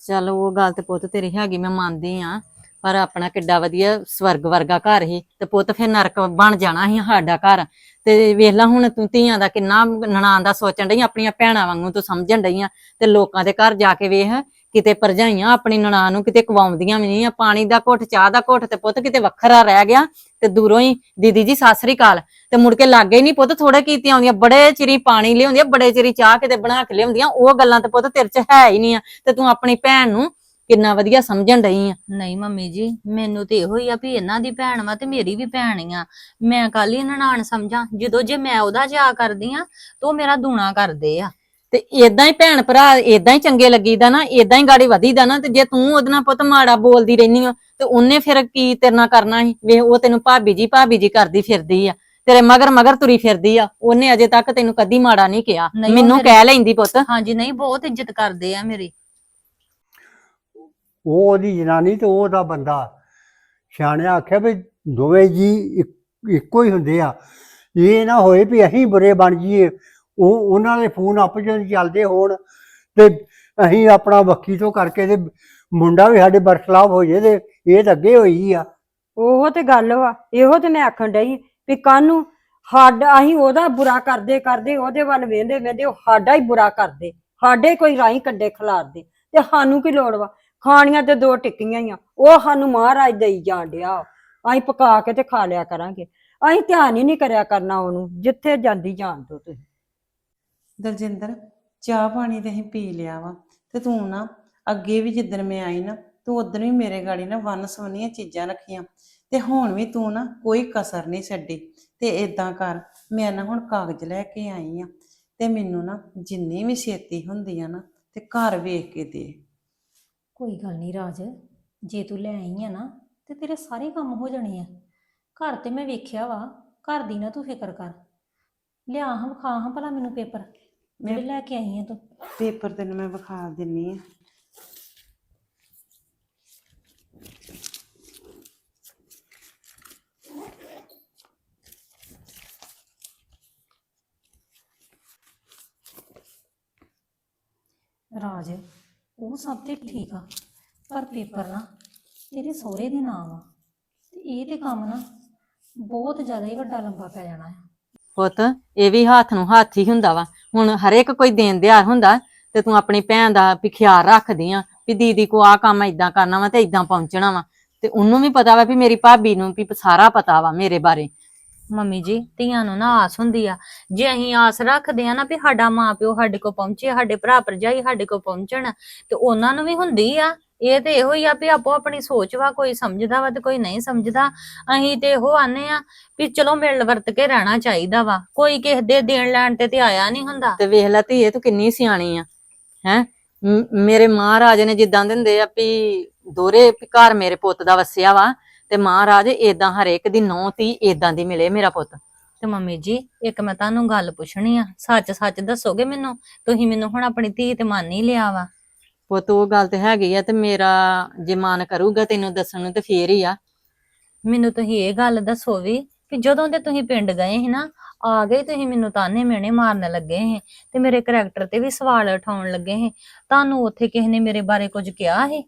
[SPEAKER 4] ਚਲ ਉਹ ਗੱਲ ਤੇ ਪੁੱਤ ਤੇਰੀ ਹੈਗੀ, ਮੈਂ ਮੰਨਦੀ ਆ। ਪਰ ਆਪਣਾ ਕਿੱਡਾ ਵਧੀਆ ਸਵਰਗ ਵਰਗਾ ਘਰ ਸੀ ਤੇ ਪੁੱਤ ਫਿਰ ਨਰਕ ਬਣ ਜਾਣਾ ਸੀ ਸਾਡਾ ਘਰ। ਤੇ ਵੇਖ ਲੈ ਹੁਣ ਤੂੰ ਧੀਆਂ ਦਾ ਕਿੰਨਾ ਨਨਾਣ ਦਾ ਸੋਚਣ ਡਈ, ਆਪਣੀਆਂ ਭੈਣਾਂ ਵਾਂਗੂ ਤੂੰ ਸਮਝਣ ਡਈ ਆ। ਤੇ ਲੋਕਾਂ ਦੇ ਘਰ ਜਾ ਕੇ ਵੇਖ ਕਿਤੇ ਭਰਜਾਈਆਂ ਆਪਣੀ ਨਨਾਣ ਨੂੰ ਕਿਤੇ ਕਵਾਉਂਦੀਆਂ ਵੀ ਨਹੀਂ, ਆ ਪਾਣੀ ਦਾ ਘੁੱਟ, ਚਾਹ ਦਾ ਘੁੱਟ ਤੇ ਪੁੱਤ ਕਿਤੇ ਵੱਖਰਾ ਰਹਿ ਗਿਆ ਤੇ ਦੂਰੋਂ ਹੀ ਦੀਦੀ ਜੀ, ਸਤਿ ਸ੍ਰੀ ਅਕਾਲ। ਤੇ ਮੁੜ ਕੇ ਲਾਗੇ ਹੀ ਨਹੀਂ ਪੁੱਤ ਥੋੜੇ ਕੀਤੀਆਂ ਆਉਂਦੀਆਂ ਬੜੇ ਚਿਰੀ ਪਾਣੀ ਲਿਆਉਂਦੀਆਂ, ਬੜੇ ਚਿਰੀ ਚਾਹ ਕਿਤੇ ਬਣਾ ਕੇ ਲਿਆਉਂਦੀਆਂ, ਉਹ ਗੱਲਾਂ ਤੇ ਪੁੱਤ ਤੇਰੇ 'ਚ ਹੈ ਹੀ ਨਹੀਂ ਆ। ਤੇ ਤੂੰ ਆਪਣੀ ਭੈਣ ਨੂੰ ਕਿੰਨਾ ਵਧੀਆ ਸਮਝਣ ਡਈ ਆ।
[SPEAKER 3] ਨਹੀਂ ਮੰਮੀ ਜੀ, ਮੈਨੂੰ ਤੇ ਇਹੋ ਹੀ ਆ ਵੀ ਇਹਨਾਂ ਦੀ ਭੈਣ ਵਾ ਤੇ ਮੇਰੀ ਵੀ ਭੈਣ ਹੀ ਆ। ਮੈਂ ਕੱਲ ਹੀ ਨਨਾਣ ਸਮਝਾਂ, ਜਦੋਂ ਜੇ ਮੈਂ ਉਹਦਾ ਜਾ ਕਰਦੀ ਆ, ਤਾਂ ਉਹ ਮੇਰਾ ਦੂਣਾ ਕਰਦੇ ਆ।
[SPEAKER 4] ਤੇ ਇਦਾਂ ਹੀ ਭੈਣ ਭਰਾ ਇਦਾਂ ਹੀ ਚੰਗੇ ਲੱਗੀਦਾ ਨਾ ਇਦਾਂ ਹੀ ਗਾੜੀ ਵਧੀਦਾ ਨਾ ਤੇ ਜੇ ਤੂੰ ਉਹਦੇ ਨਾਲ ਪੁੱਤ ਮਾੜਾ ਬੋਲਦੀ ਰਹਿਨੀ ਆ ਤੇ ਉਹਨੇ ਫਿਰ ਕੀ ਤੇਰੇ ਨਾਲ ਕਰਨਾ ਸੀ? ਵੇ ਉਹ ਤੈਨੂੰ ਭਾਬੀ ਜੀ ਭਾਬੀ ਜੀ ਕਰਦੀ ਫਿਰਦੀ ਆ ਤੇਰੇ ਮਗਰ ਮਗਰ ਤੁਰੀ ਫਿਰਦੀ ਆ ਉਹਨੇ ਅਜੇ ਤੱਕ ਤੈਨੂੰ ਕਦੀ ਮਾੜਾ ਨਹੀਂ ਕਿਹਾ।
[SPEAKER 3] ਨਹੀਂ, ਉਹ
[SPEAKER 4] ਮੈਨੂੰ ਕਹਿ ਲੈਂਦੀ ਪੁੱਤ।
[SPEAKER 3] ਹਾਂਜੀ ਨਹੀਂ ਬਹੁਤ ਇੱਜ਼ਤ ਕਰਦੇ ਆ ਮੇਰੀ।
[SPEAKER 5] ਉਹ ਉਹਦੀ ਜਨਾਨੀ ਤੇ ਉਹ ਉਹਦਾ ਬੰਦਾ ਸਿਆਣਿਆ ਆਖਿਆ ਵੀ ਦੋਵੇਂ ਜੀ ਇੱਕ- ਇੱਕੋ ਹੀ ਹੁੰਦੇ ਆ। ਇਹ ਨਾ ਹੋਏ ਵੀ ਅਸੀਂ ਬੁਰੇ ਬਣ ਜਾਈਏ ਉਹ ਉਹਨਾਂ ਦੇ ਫੋਨ ਆਪਸ ਵਿੱਚ ਚੱਲਦੇ ਹੋਣ ਤੇ ਅਸੀਂ ਆਪਣਾ ਵੱਖੀ ਤੋਂ ਕਰਕੇ ਤੇ ਮੁੰਡਾ ਵੀ ਸਾਡੇ ਬਰਖਲਾਫ ਹੋ ਜੇ ਤੇ ਇਹ ਤਾਂ ਅੱਗੇ ਹੋਈ ਆ।
[SPEAKER 1] ਉਹ ਤੇ ਗੱਲ ਵਾ, ਇਹੋ ਤੇ ਮੈਂ ਆਖਣ ਡਈ ਵੀ ਕਾਨੂੰ ਸਾਡਾ, ਅਸੀਂ ਉਹਦਾ ਬੁਰਾ ਕਰਦੇ ਕਰਦੇ ਉਹਦੇ ਵੱਲ ਵੇਂਦੇ ਵੇਂਦੇ ਉਹ ਸਾਡਾ ਹੀ ਬੁਰਾ ਕਰਦੇ, ਸਾਡੇ ਕੋਈ ਰਾਹੀਂ ਕੱਡੇ ਖਿਲਾਰਦੇ ਤੇ ਸਾਨੂੰ ਕੀ ਲੋੜ ਵਾ? ਖਾਣੀਆਂ ਤੇ ਦੋ ਟਿੱਕੀਆਂ ਹੀ ਆ, ਉਹ ਸਾਨੂੰ ਮਹਾਰਾਜ ਦੇਈ ਜਾਣ ਡਿਆ ਅਸੀਂ ਪਕਾ ਕੇ ਤੇ ਖਾ ਲਿਆ ਕਰਾਂਗੇ, ਅਸੀਂ ਧਿਆਨ ਹੀ ਨਹੀਂ ਕਰਿਆ ਕਰਨਾ ਉਹਨੂੰ, ਜਿੱਥੇ ਜਾਂਦੀ ਜਾਣ ਦੋ ਤੁਸੀਂ।
[SPEAKER 2] ਦਲਜਿੰਦਰ, ਚਾਹ ਪਾਣੀ ਤੇ ਅਸੀਂ ਪੀ ਲਿਆ ਵਾ। ਤੇ ਤੂੰ ਨਾ ਅੱਗੇ ਵੀ ਜਿੱਦਣ ਮੈਂ ਆਈ ਨਾ, ਤੂੰ ਉਦੋਂ ਵੀ ਮੇਰੇ ਗਾੜੀ ਨਾ ਵੰਨ ਸਵੰਨੀਆਂ ਚੀਜ਼ਾਂ ਰੱਖੀਆਂ। ਤੇ ਹੁਣ ਵੀ ਤੂੰ ਨਾ ਕੋਈ ਕਸਰ ਨਹੀਂ ਛੱਡੀ। ਤੇ ਇਦਾਂ ਕਰ, ਮੈਂ ਨਾ ਹੁਣ ਕਾਗਜ਼ ਲੈ ਕੇ ਆਈ ਆ। ਤੇ ਮੈਨੂੰ ਨਾ ਜਿੰਨੀ ਵੀ ਛੇਤੀ ਹੁੰਦੀ ਆ ਨਾ, ਤੇ ਘਰ ਵੇਖ ਕੇ ਦੇ।
[SPEAKER 6] ਕੋਈ ਗੱਲ ਨਹੀਂ ਰਾਜ, ਜੇ ਤੂੰ ਲੈ ਆਈ ਆ ਨਾ, ਤੇ ਤੇਰੇ ਸਾਰੇ ਕੰਮ ਹੋ ਜਾਣੇ ਆ। ਘਰ ਤੇ ਮੈਂ ਵੇਖਿਆ ਵਾ, ਘਰ ਦੀ ਨਾ ਤੂੰ ਫਿਕਰ ਕਰ। ਲਿਆ ਹਾਂ, ਖਾ ਹਾਂ ਭਲਾ ਮੈਨੂੰ ਪੇਪਰ। ਜਿਹੜੇ ਲੈ ਕੇ ਆਈ ਆ ਤੂੰ।
[SPEAKER 2] ਪੇਪਰ ਤੈਨੂੰ ਮੈਂ ਵਿਖਾ ਦਿੰਨੀ ਆ।
[SPEAKER 6] ਰਾਜ ਉਹ ਸਭ ਤੇ ਠੀਕ ਆ ਪਰ ਪੇਪਰ ਨਾ ਤੇਰੇ ਸਹੁਰੇ ਦੇ ਨਾਮ ਆ। ਤੇ ਇਹ ਤੇ ਕੰਮ ਨਾ ਬਹੁਤ ਜ਼ਿਆਦਾ ਹੀ ਵੱਡਾ ਲੰਬਾ ਪੈ ਜਾਣਾ ਹੈ
[SPEAKER 4] ਪੁੱਤ, ਇਹ ਵੀ ਹੱਥ ਨੂੰ ਹੱਥ ਹੀ ਹੁੰਦਾ ਵਾ। ਹੁਣ ਹਰੇਕ ਕੋਈ ਦੇਣ ਦਿਹਾਰ ਹੁੰਦਾ, ਤੇ ਤੂੰ ਆਪਣੀ ਭੈਣ ਦਾ ਵੀ ਖਿਆਲ ਰੱਖਦੀ ਆ ਵੀ ਦੀਦੀ ਕੋ ਆ ਕੰਮ ਇਦਾਂ ਕਰਨਾ ਵਾ ਤੇ ਇਦਾਂ ਪਹੁੰਚਣਾ ਵਾ। ਤੇ ਉਹਨੂੰ ਵੀ ਪਤਾ ਵਾ ਵੀ ਮੇਰੀ ਭਾਬੀ ਨੂੰ ਵੀ ਸਾਰਾ ਪਤਾ ਵਾ ਮੇਰੇ ਬਾਰੇ।
[SPEAKER 3] ਮੰਮੀ ਜੀ, ਧੀਆਂ ਨੂੰ ਨਾ ਆਸ ਹੁੰਦੀ ਆ। ਜੇ ਅਸੀਂ ਆਸ ਰੱਖਦੇ ਆ ਨਾ ਵੀ ਸਾਡਾ ਮਾਪਿਓ ਸਾਡੇ ਕੋ ਪਹੁੰਚੇ, ਸਾਡੇ ਭਰਾ ਭਰਜਾਈ ਸਾਡੇ ਕੋ ਪਹੁੰਚਣ, ਤੇ ਉਹਨਾਂ ਨੂੰ ਵੀ ਹੁੰਦੀ ਆ ਇਹ ਤੇ ਇਹੋ ਹੀ ਆ ਵੀ ਆਪੋ ਆਪਣੀ ਸੋਚ ਵਾ ਕੋਈ ਸਮਝਦਾ ਵਾ ਤੇ ਕੋਈ ਨਹੀਂ ਸਮਝਦਾ ਅਸੀਂ ਤੇ ਇਹੋ ਆਨੇ ਆ ਵੀ ਚਲੋ ਮਿਲ ਵਰਤ ਕੇ ਰਹਿਣਾ ਚਾਹੀਦਾ ਵਾ ਕੋਈ ਕਿਸੇ ਦੇ ਦੇਣ ਲੈਣ ਤੇ ਤੇ ਆਇਆ ਨਹੀਂ ਹੁੰਦਾ।
[SPEAKER 4] ਤੇ ਵੇਖ ਲੈ ਧੀਏ ਤੂੰ ਕਿੰਨੀ ਸਿਆਣੀ ਆ ਹੈ? ਮੇਰੇ ਮਹਾਰਾਜ ਨੇ ਜਿੱਦਾਂ ਦਿੰਦੇ ਆ ਵੀ ਦੋਰੇ ਘਰ ਮੇਰੇ ਪੁੱਤ ਦਾ ਵਸਿਆ ਵਾ ਤੇ ਮਹਾਰਾਜ ਏਦਾਂ ਹਰੇਕ ਦੀ ਨੌ ਤੀ ਏਦਾਂ ਦੀ ਮਿਲੇ ਮੇਰਾ ਪੁੱਤ।
[SPEAKER 3] ਤੇ ਮੰਮੀ ਜੀ ਇੱਕ ਮੈਂ ਤੁਹਾਨੂੰ ਗੱਲ ਪੁੱਛਣੀ ਆ ਸੱਚ ਸੱਚ ਦੱਸੋਗੇ ਮੈਨੂੰ? ਤੁਸੀਂ ਮੈਨੂੰ ਹੁਣ ਆਪਣੀ ਧੀ ਤੇ ਮੰਨ ਹੀ ਲਿਆ ਵਾ।
[SPEAKER 4] ਪੁੱਤ ਉਹ ਗੱਲ ਤੇ ਹੈਗੀ ਆ ਤੇ ਮੇਰਾ ਜੇ ਮਨ ਕਰੂਗਾ ਤੈਨੂੰ ਦੱਸਣ ਨੂੰ ਤੇ ਫੇਰ ਹੀ ਆ।
[SPEAKER 3] ਮੈਨੂੰ ਤੁਸੀਂ ਇਹ ਗੱਲ ਦੱਸੋ ਵੀ ਕਿ ਜਦੋਂ ਦੇ ਤੁਸੀਂ ਪਿੰਡ ਗਏ ਸੀ ਨਾ ਆ ਗਏ ਤੁਸੀਂ ਮੈਨੂੰ ਤਾਨੇ ਮਿਹਣੇ ਮਾਰਨ ਲੱਗੇ ਸੀ ਤੇ ਮੇਰੇ ਕਰੈਕਟਰ ਤੇ ਵੀ ਸਵਾਲ ਉਠਾਉਣ ਲੱਗੇ ਸੀ। ਤੁਹਾਨੂੰ ਉੱਥੇ ਕਿਸੇ ਨੇ ਮੇਰੇ ਬਾਰੇ ਕੁਝ ਕਿਹਾ ਸੀ?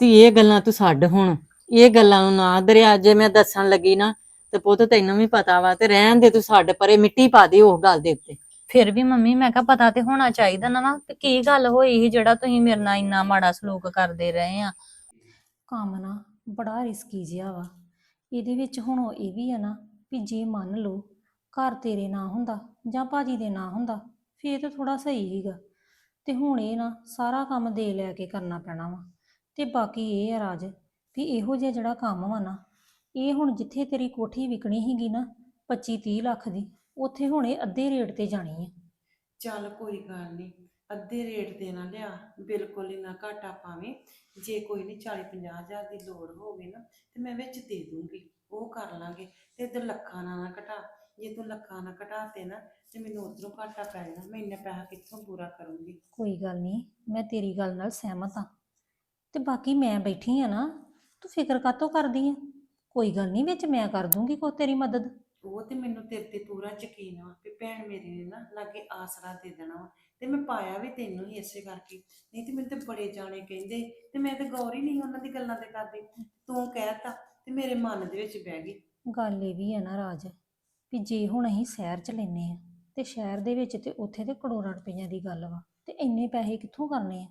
[SPEAKER 4] ਤੀ ਇਹ ਗੱਲਾਂ ਤੂੰ ਛੱਡ ਹੁਣ। ਇਹ ਗੱਲਾਂ ਨੂੰ ਨਾ ਦਰਿਆ ਜੇ ਮੈਂ ਦੱਸਣ ਲੱਗੀ ਨਾ ਤੇ ਪੁੱਤ ਤੈਨੂੰ ਵੀ ਪਤਾ ਵਾ ਤੇ ਰਹਿਣ ਦੇ ਤੂੰ ਛੱਡ ਪਰੇ ਮਿੱਟੀ ਪਾ ਦੇ ਉਸ ਗੱਲ ਦੇ ਉੱਤੇ।
[SPEAKER 3] ਫਿਰ ਵੀ ਮੰਮੀ ਮੈਂ ਕਿਹਾ ਪਤਾ ਤੇ ਹੋਣਾ ਚਾਹੀਦਾ ਨਾ ਵਾ ਕਿ ਕੀ ਗੱਲ ਹੋਈ ਸੀ ਜਿਹੜਾ ਤੁਸੀਂ ਮੇਰੇ ਨਾਲ ਇੰਨਾ ਮਾੜਾ ਸਲੂਕ ਕਰਦੇ ਰਹੇ ਆ?
[SPEAKER 6] ਕੰਮ ਨਾ ਬੜਾ ਰਿਸਕੀ ਜਿਹਾ ਵਾ। ਇਹਦੇ ਵਿੱਚ ਹੁਣ ਉਹ ਇਹ ਵੀ ਆ ਨਾ ਵੀ ਜੇ ਮੰਨ ਲਓ ਘਰ ਤੇਰੇ ਨਾਂ ਹੁੰਦਾ ਜਾਂ ਭਾਜੀ ਦੇ ਨਾਂ ਹੁੰਦਾ, ਫੇਰ ਤਾਂ ਥੋੜਾ ਸਹੀ ਹੀਗਾ ਤੇ ਹੁਣ ਇਹ ਨਾ ਸਾਰਾ ਕੰਮ ਦੇ ਲੈ ਕੇ ਕਰਨਾ ਪੈਣਾ ਵਾ। ਤੇ ਬਾਕੀ ਇਹ ਆ ਰਾਜ ਵੀ ਇਹੋ ਜਿਹਾ ਜਿਹੜਾ ਕੰਮ ਵਾ ਨਾ, ਇਹ ਹੁਣ ਜਿੱਥੇ ਤੇਰੀ ਕੋਠੀ ਵਿਕਣੀ ਸੀਗੀ ਨਾ 25 30 ਲੱਖ ਦੀ ਉੱਥੇ ਹੁਣ ਅੱਧੇ ਰੇਟ ਤੇ ਜਾਣੀ ਹੈ
[SPEAKER 2] ਚੱਲ ਕੋਈ ਗੱਲ ਨਹੀਂ ਅੱਧੇ ਰੇਟ ਦੇ ਨਾ ਲਿਆ ਬਿਲਕੁਲ ਇੰਨਾ ਘਾਟਾ ਪਾਵੇਂ ਜੇ ਕੋਈ ਨਹੀਂ 40 50 ਹਜ਼ਾਰ ਦੀ ਲੋੜ ਹੋਵੇ ਨਾ ਤੇ ਮੈਂ ਵਿੱਚ ਦੇ ਦੂੰਗੀ ਉਹ ਕਰ ਲਾਂਗੇ। ਤੇ ਇਧਰ ਲੱਖਾਂ ਨਾਲ ਨਾ ਘਟਾ ਜੇ ਤੂੰ ਲੱਖਾਂ ਨਾਲ ਘਟਾਤੇ ਨਾ ਤੇ ਮੈਨੂੰ ਉਧਰੋਂ ਘਾਟਾ ਪੈ ਜਾਣਾ ਮੈਂ ਇੰਨਾ ਪੈਸਾ ਕਿੱਥੋਂ ਪੂਰਾ ਕਰੂੰਗੀ?
[SPEAKER 6] ਕੋਈ ਗੱਲ ਨਹੀਂ ਮੈਂ ਤੇਰੀ ਗੱਲ ਨਾਲ ਸਹਿਮਤ ਹਾਂ ਤੇ ਬਾਕੀ ਮੈਂ ਬੈਠੀ ਆ ਨਾ ਤੂੰ ਫਿਕਰ ਕਾਤੋਂ ਕਰਦੀ ਆ? ਕੋਈ ਗੱਲ ਨਹੀਂ ਵਿੱਚ ਮੈਂ ਕਰ ਦੂੰਗੀ ਕੋ ਤੇਰੀ ਮਦਦ।
[SPEAKER 2] ਉਹ ਤੇ ਮੈਨੂੰ ਤੇਰੇ ਤੇ ਪੂਰਾ ਯਕੀਨ ਵਾ ਵੀ ਭੈਣ ਮੇਰੀ ਨੇ ਨਾ ਲਾਗੇ ਆਸਰਾ ਦੇ ਦੇਣਾ ਵਾ ਤੇ ਮੈਂ ਪਾਇਆ ਵੀ ਤੈਨੂੰ ਹੀ ਇਸੇ ਕਰਕੇ। ਨਹੀਂ ਤੇ ਮੈਨੂੰ ਤੇ ਬੜੇ ਜਾਣੇ ਕਹਿੰਦੇ, ਤੇ ਮੈਂ ਤੇ ਗੌਰ ਹੀ ਨਹੀਂ ਉਹਨਾਂ ਦੀ ਗੱਲਾਂ ਤੇ ਕਰਦੀ। ਤੂੰ ਕਹਿਤਾ ਤੇ ਮੇਰੇ ਮਨ ਦੇ ਵਿੱਚ ਬਹਿ ਗਈ।
[SPEAKER 6] ਗੱਲ ਇਹ ਵੀ ਹੈ ਨਾ ਰਾਜ, ਵੀ ਜੇ ਹੁਣ ਅਸੀਂ ਸ਼ਹਿਰ ਚ ਲੈਨੇ ਆ, ਤੇ ਸ਼ਹਿਰ ਦੇ ਵਿੱਚ ਤੇ ਉੱਥੇ ਤੇ ਕਰੋੜਾਂ ਰੁਪਈਆਂ ਦੀ ਗੱਲ ਵਾ, ਤੇ ਇੰਨੇ ਪੈਸੇ ਕਿੱਥੋਂ ਕਰਨੇ ਆ?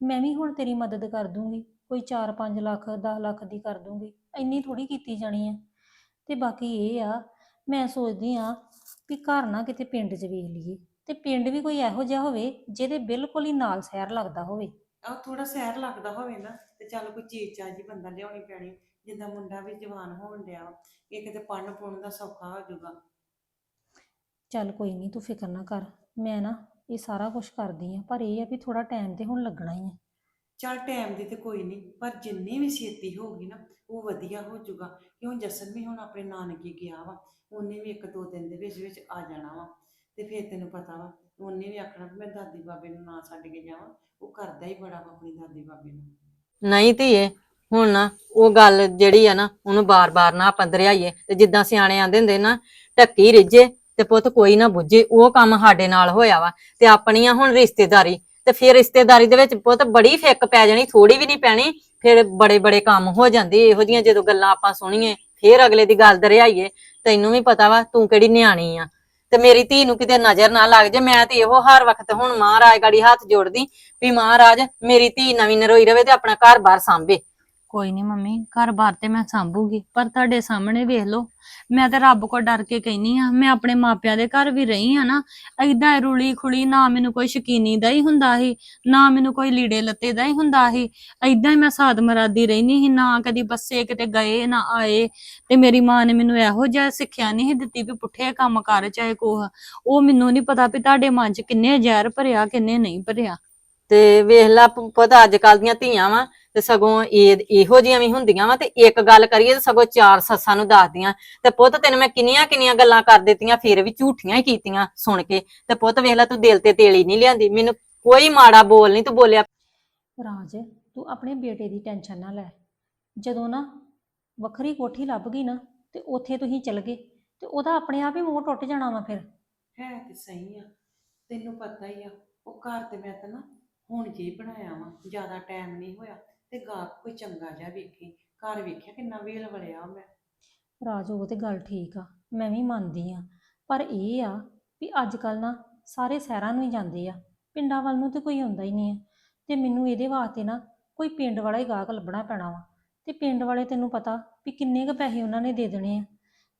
[SPEAKER 6] ਮੈਂ ਵੀ ਹੁਣ ਤੇਰੀ ਮਦਦ ਕਰ ਦੂੰਗੀ, ਕੋਈ 4-5 ਲੱਖ 10 ਲੱਖ ਦੀ ਕਰ ਦੂੰਗੀ, ਇੰਨੀ ਥੋੜੀ ਕੀਤੀ ਜਾਣੀ ਆ। ਤੇ ਬਾਕੀ ਇਹ ਆ ਮੈਂ ਸੋਚਦੀ ਆ ਵੀ ਘਰ ਨਾ ਕਿਤੇ ਪਿੰਡ 'ਚ ਵੇਖ ਲਈਏ ਤੇ ਪਿੰਡ ਵੀ ਕੋਈ ਇਹੋ ਜਿਹਾ ਹੋਵੇ ਜਿਹਦੇ ਬਿਲਕੁਲ ਹੀ ਨਾਲ ਸ਼ਹਿਰ ਲੱਗਦਾ ਹੋਵੇ।
[SPEAKER 2] ਆ ਥੋੜਾ ਸੈਰ ਲੱਗਦਾ ਹੋਵੇ ਨਾ ਤੇ ਚੱਲ ਕੋਈ ਚੀਜ਼ ਚਾਜੀ ਬੰਦਾ ਲਿਆਉਣੀ ਪੈਣੀ ਜਿੱਦਾਂ ਮੁੰਡਾ ਵੀ ਜਵਾਨ ਹੋਣ ਡਿਆ ਵਾ, ਇਹ ਕਿਤੇ ਪੜਨ ਪੁਣ ਦਾ ਸੌਖਾ ਹੋ ਜਾਊਗਾ।
[SPEAKER 6] ਚੱਲ ਕੋਈ ਨਹੀਂ ਤੂੰ ਫਿਕਰ ਨਾ ਕਰ ਮੈਂ ਨਾ ਇਹ ਸਾਰਾ ਕੁਝ ਕਰਦੀ ਆ ਪਰ ਇਹ ਆ ਵੀ ਥੋੜਾ ਟਾਈਮ ਤੇ ਹੁਣ ਲੱਗਣਾ ਹੀ ਆ।
[SPEAKER 2] ਚੱਲ ਟਾਈਮ ਦੀ ਤੇ ਕੋਈ ਨਹੀਂ, ਪਰ ਜਿੰਨੀ ਵੀ ਛੇਤੀ ਹੋਊਗੀ ਨਾ, ਉਹ ਵਧੀਆ ਹੋ ਜਾਊਗਾ ਕਿਉਂ ਜਸਨ ਵੀ ਹੁਣ ਆਪਣੇ ਨਾਨਕੇ ਗਿਆ ਵਾ, ਉਹਨੇ ਵੀ ਇੱਕ ਦੋ ਦਿਨ ਦੇ ਵਿੱਚ ਵਿੱਚ ਆ ਜਾਣਾ ਵਾ। ਤੇ ਫਿਰ ਤੈਨੂੰ ਪਤਾ ਵਾ, ਉਹਨੇ ਵੀ ਆਖਣਾ ਵੀ ਮੈਂ ਦਾਦੀ ਬਾਬੇ ਨੂੰ ਨਾ ਛੱਡ ਕੇ ਜਾਵਾਂ, ਉਹ ਕਰਦਾ ਹੀ ਬੜਾ ਵਾ ਆਪਣੀ ਦਾਦੀ ਬਾਬੇ ਨੂੰ।
[SPEAKER 4] ਨਹੀਂ ਧੀਏ, ਹੁਣ ਨਾ ਉਹ ਗੱਲ ਜਿਹੜੀ ਆ ਨਾ, ਉਹਨੂੰ ਬਾਰ-ਬਾਰ ਨਾ ਆਪਾਂ ਦਰਿਆਈਏ। ਤੇ ਜਿੱਦਾਂ ਸਿਆਣੇ ਆਂਦੇ ਹੁੰਦੇ ਨਾ, ਢੱਕੀ ਰਿੱਝੇ ਤੇ ਪੁੱਤ ਕੋਈ ਨਾ ਬੁੱਝੇ, ਉਹ ਕੰਮ ਸਾਡੇ ਨਾਲ ਹੋਇਆ ਵਾ। ਤੇ ਆਪਣੀਆਂ ਹੁਣ ਰਿਸ਼ਤੇਦਾਰੀ ਤੇ ਫਿਰ ਰਿਸ਼ਤੇਦਾਰੀ ਦੇ ਵਿੱਚ ਪੁੱਤ ਬੜੀ ਫਿੱਕ ਪੈ ਜਾਣੀ ਥੋੜੀ ਵੀ ਨਹੀਂ ਪੈਣੀ, ਫਿਰ ਬੜੇ ਬੜੇ ਕੰਮ ਹੋ ਜਾਂਦੇ, ਇਹੋ ਜੀਆਂ ਜਦੋਂ ਗੱਲਾਂ ਆਪਾਂ ਸੁਣੀਏ, ਫਿਰ ਅਗਲੇ ਦੀ ਗੱਲ ਦਰਿਆਈਏ, ਤੈਨੂੰ ਵੀ ਪਤਾ ਵਾ ਤੂੰ ਕਿਹੜੀ ਨਿਆਣੀ ਆ। ਤੇ ਮੇਰੀ ਧੀ ਨੂੰ ਕਿਤੇ ਨਜ਼ਰ ਨਾ ਲੱਗ ਜੇ, ਮੈਂ ਤੇ ਇਹੋ ਹਰ ਵਕਤ ਹੁਣ ਮਹਾਰਾਜ ਗਾੜੀ ਹੱਥ ਜੋੜਦੀ ਵੀ ਮਹਾਰਾਜ, ਮੇਰੀ ਧੀ ਨਵੀਂ ਨਰੋਈ ਰਵੇ ਤੇ ਆਪਣਾ ਘਰ-ਬਾਰ ਸਾਂਭੇ।
[SPEAKER 3] ਕੋਈ ਨਹੀਂ ਮੰਮੀ ਘਰ-ਬਾਰ ਤੇ ਮੈਂ ਸੰਭੂਗੀ, ਪਰ ਤੁਹਾਡੇ ਸਾਹਮਣੇ ਵੇਖ ਲਓ, ਮੈਂ ਤੇ ਰੱਬ ਕੋ ਡਰ ਕੇ ਕਹਿਨੀ ਆ, ਮੈਂ ਆਪਣੇ ਮਾਪਿਆਂ ਦੇ ਘਰ ਵੀ ਰਹੀ ਆ ਨਾ ਐਦਾਂ ਰੁਲੀ ਖੁਲੀ ਨਾ ਮੈਨੂੰ ਕੋਈ ਸ਼ਕੀਨੀ ਦਾ ਹੀ ਹੁੰਦਾ ਸੀ, ਨਾ ਮੈਨੂੰ ਕੋਈ ਲੀੜੇ ਲੱਤੇ ਦਾ ਹੀ ਹੁੰਦਾ ਸੀ ਐਦਾਂ ਹੀ ਮੈਂ ਸਾਦ ਮਰਾਦੀ ਰਹਿਨੀ ਸੀ, ਨਾ ਕਦੀ ਬੱਸੇ ਕਿਤੇ ਗਏ, ਨਾ ਆਏ, ਤੇ ਮੇਰੀ ਮਾਂ ਨੇ ਮੈਨੂੰ ਇਹੋ ਜਿਹਾ ਸਿੱਖਿਆ ਨਹੀਂ ਦਿੱਤੀ ਵੀ ਪੁੱਠੇ ਕੰਮ ਕਰ ਚਾਹੇ ਕੋਹ, ਉਹ ਮੈਨੂੰ ਨਹੀਂ ਪਤਾ ਵੀ ਤੁਹਾਡੇ ਮਨ 'ਚ ਕਿੰਨੇ ਜ਼ਹਿਰ ਭਰਿਆ, ਕਿੰਨੇ ਨਹੀਂ ਭਰਿਆ।
[SPEAKER 4] ਤੇ ਵੇਖ ਲਾ ਪ- ਪਤਾ ਅੱਜ ਕੱਲ ਦੀਆਂ ਧੀਆਂ ਵਾ ਤੇ ਸਗੋਂ ਇਹ ਇਹੋ ਜਿਹੀਆਂ ਵੀ ਹੁੰਦੀਆਂ ਵਾ ਤੇ ਇੱਕ ਗੱਲ ਕਰੀਏ ਤੇ ਸਗੋਂ ਚਾਰ ਸੱਸਾਂ ਨੂੰ ਦੱਸਦੀਆਂ। ਤੇ ਪੁੱਤ ਤੈਨੂੰ ਮੈਂ ਕਿੰਨੀਆਂ ਕਿੰਨੀਆਂ ਗੱਲਾਂ ਕਰ ਦਿੱਤੀਆਂ ਫਿਰ ਵੀ ਝੂਠੀਆਂ ਹੀ ਕੀਤੀਆਂ ਸੁਣ ਕੇ। ਤੇ ਪੁੱਤ ਵੇਖ ਲੈ ਤੂੰ ਦਿਲ ਤੇ ਤੇਲੀ ਨਹੀਂ ਲਿਆਂਦੀ। ਮੈਨੂੰ ਕੋਈ ਮਾੜਾ ਬੋਲ ਨਹੀਂ ਤੂੰ ਬੋਲਿਆ।
[SPEAKER 6] ਰਾਜ ਤੂੰ ਆਪਣੇ ਬੇਟੇ ਦੀ ਟੈਨਸ਼ਨ ਨਾ ਲੈ। ਜਦੋਂ ਨਾ ਵੱਖਰੀ ਕੋਠੀ ਲੱਭ ਗਈ ਨਾ ਤੇ ਉੱਥੇ ਤੁਸੀਂ ਚਲ ਗਏ ਤੇ ਉਹਦਾ ਆਪਣੇ ਆਪ ਹੀ ਮੋਹ ਟੁੱਟ ਜਾਣਾ ਵਾ ਫਿਰ।
[SPEAKER 2] ਹੈ ਤੇ ਸਹੀ ਆ ਤੈਨੂੰ ਪਤਾ ਹੀ ਆ ਉਹ ਘਰ ਤੇ ਮੈਂ ਤਾਂ ਨਾ ਹੁਣ ਜੇ ਬਣਾਇਆ ਵਾ? ਜ਼ਿਆਦਾ ਟਾਈਮ ਨਹੀਂ ਹੋਇਆ ਤੇ ਗਾ ਕੋਈ ਚੰਗਾ ਜਿਹਾ ਵੇਖੀ। ਘਰ ਵੇਖਿਆ ਕਿੰਨਾ ਵੇਲ ਵਲਿਆ ਮੈਂ?
[SPEAKER 6] ਰਾਜ, ਉਹ ਤੇ ਗੱਲ ਠੀਕ ਆ, ਮੈਂ ਵੀ ਮੰਨਦੀ ਆ। ਪਰ ਇਹ ਆ ਵੀ ਅੱਜ ਕੱਲ ਨਾ ਸਾਰੇ ਸ਼ਹਿਰਾਂ ਨੂੰ ਹੀ ਜਾਂਦੇ ਆ। ਪਿੰਡਾਂ ਵੱਲ ਨੂੰ ਤੇ ਕੋਈ ਆਉਂਦਾ ਹੀ ਨਹੀਂ ਆ। ਤੇ ਮੈਨੂੰ ਇਹਦੇ ਵਾਸਤੇ ਨਾ ਕੋਈ ਪਿੰਡ ਵਾਲਾ ਹੀ ਗਾਹਕ ਲੱਭਣਾ ਪੈਣਾ ਵਾ। ਤੇ ਪਿੰਡ ਵਾਲੇ ਤੈਨੂੰ ਪਤਾ ਵੀ ਕਿੰਨੇ ਕੁ ਪੈਸੇ ਉਹਨਾਂ ਨੇ ਦੇ ਦੇਣੇ ਆ।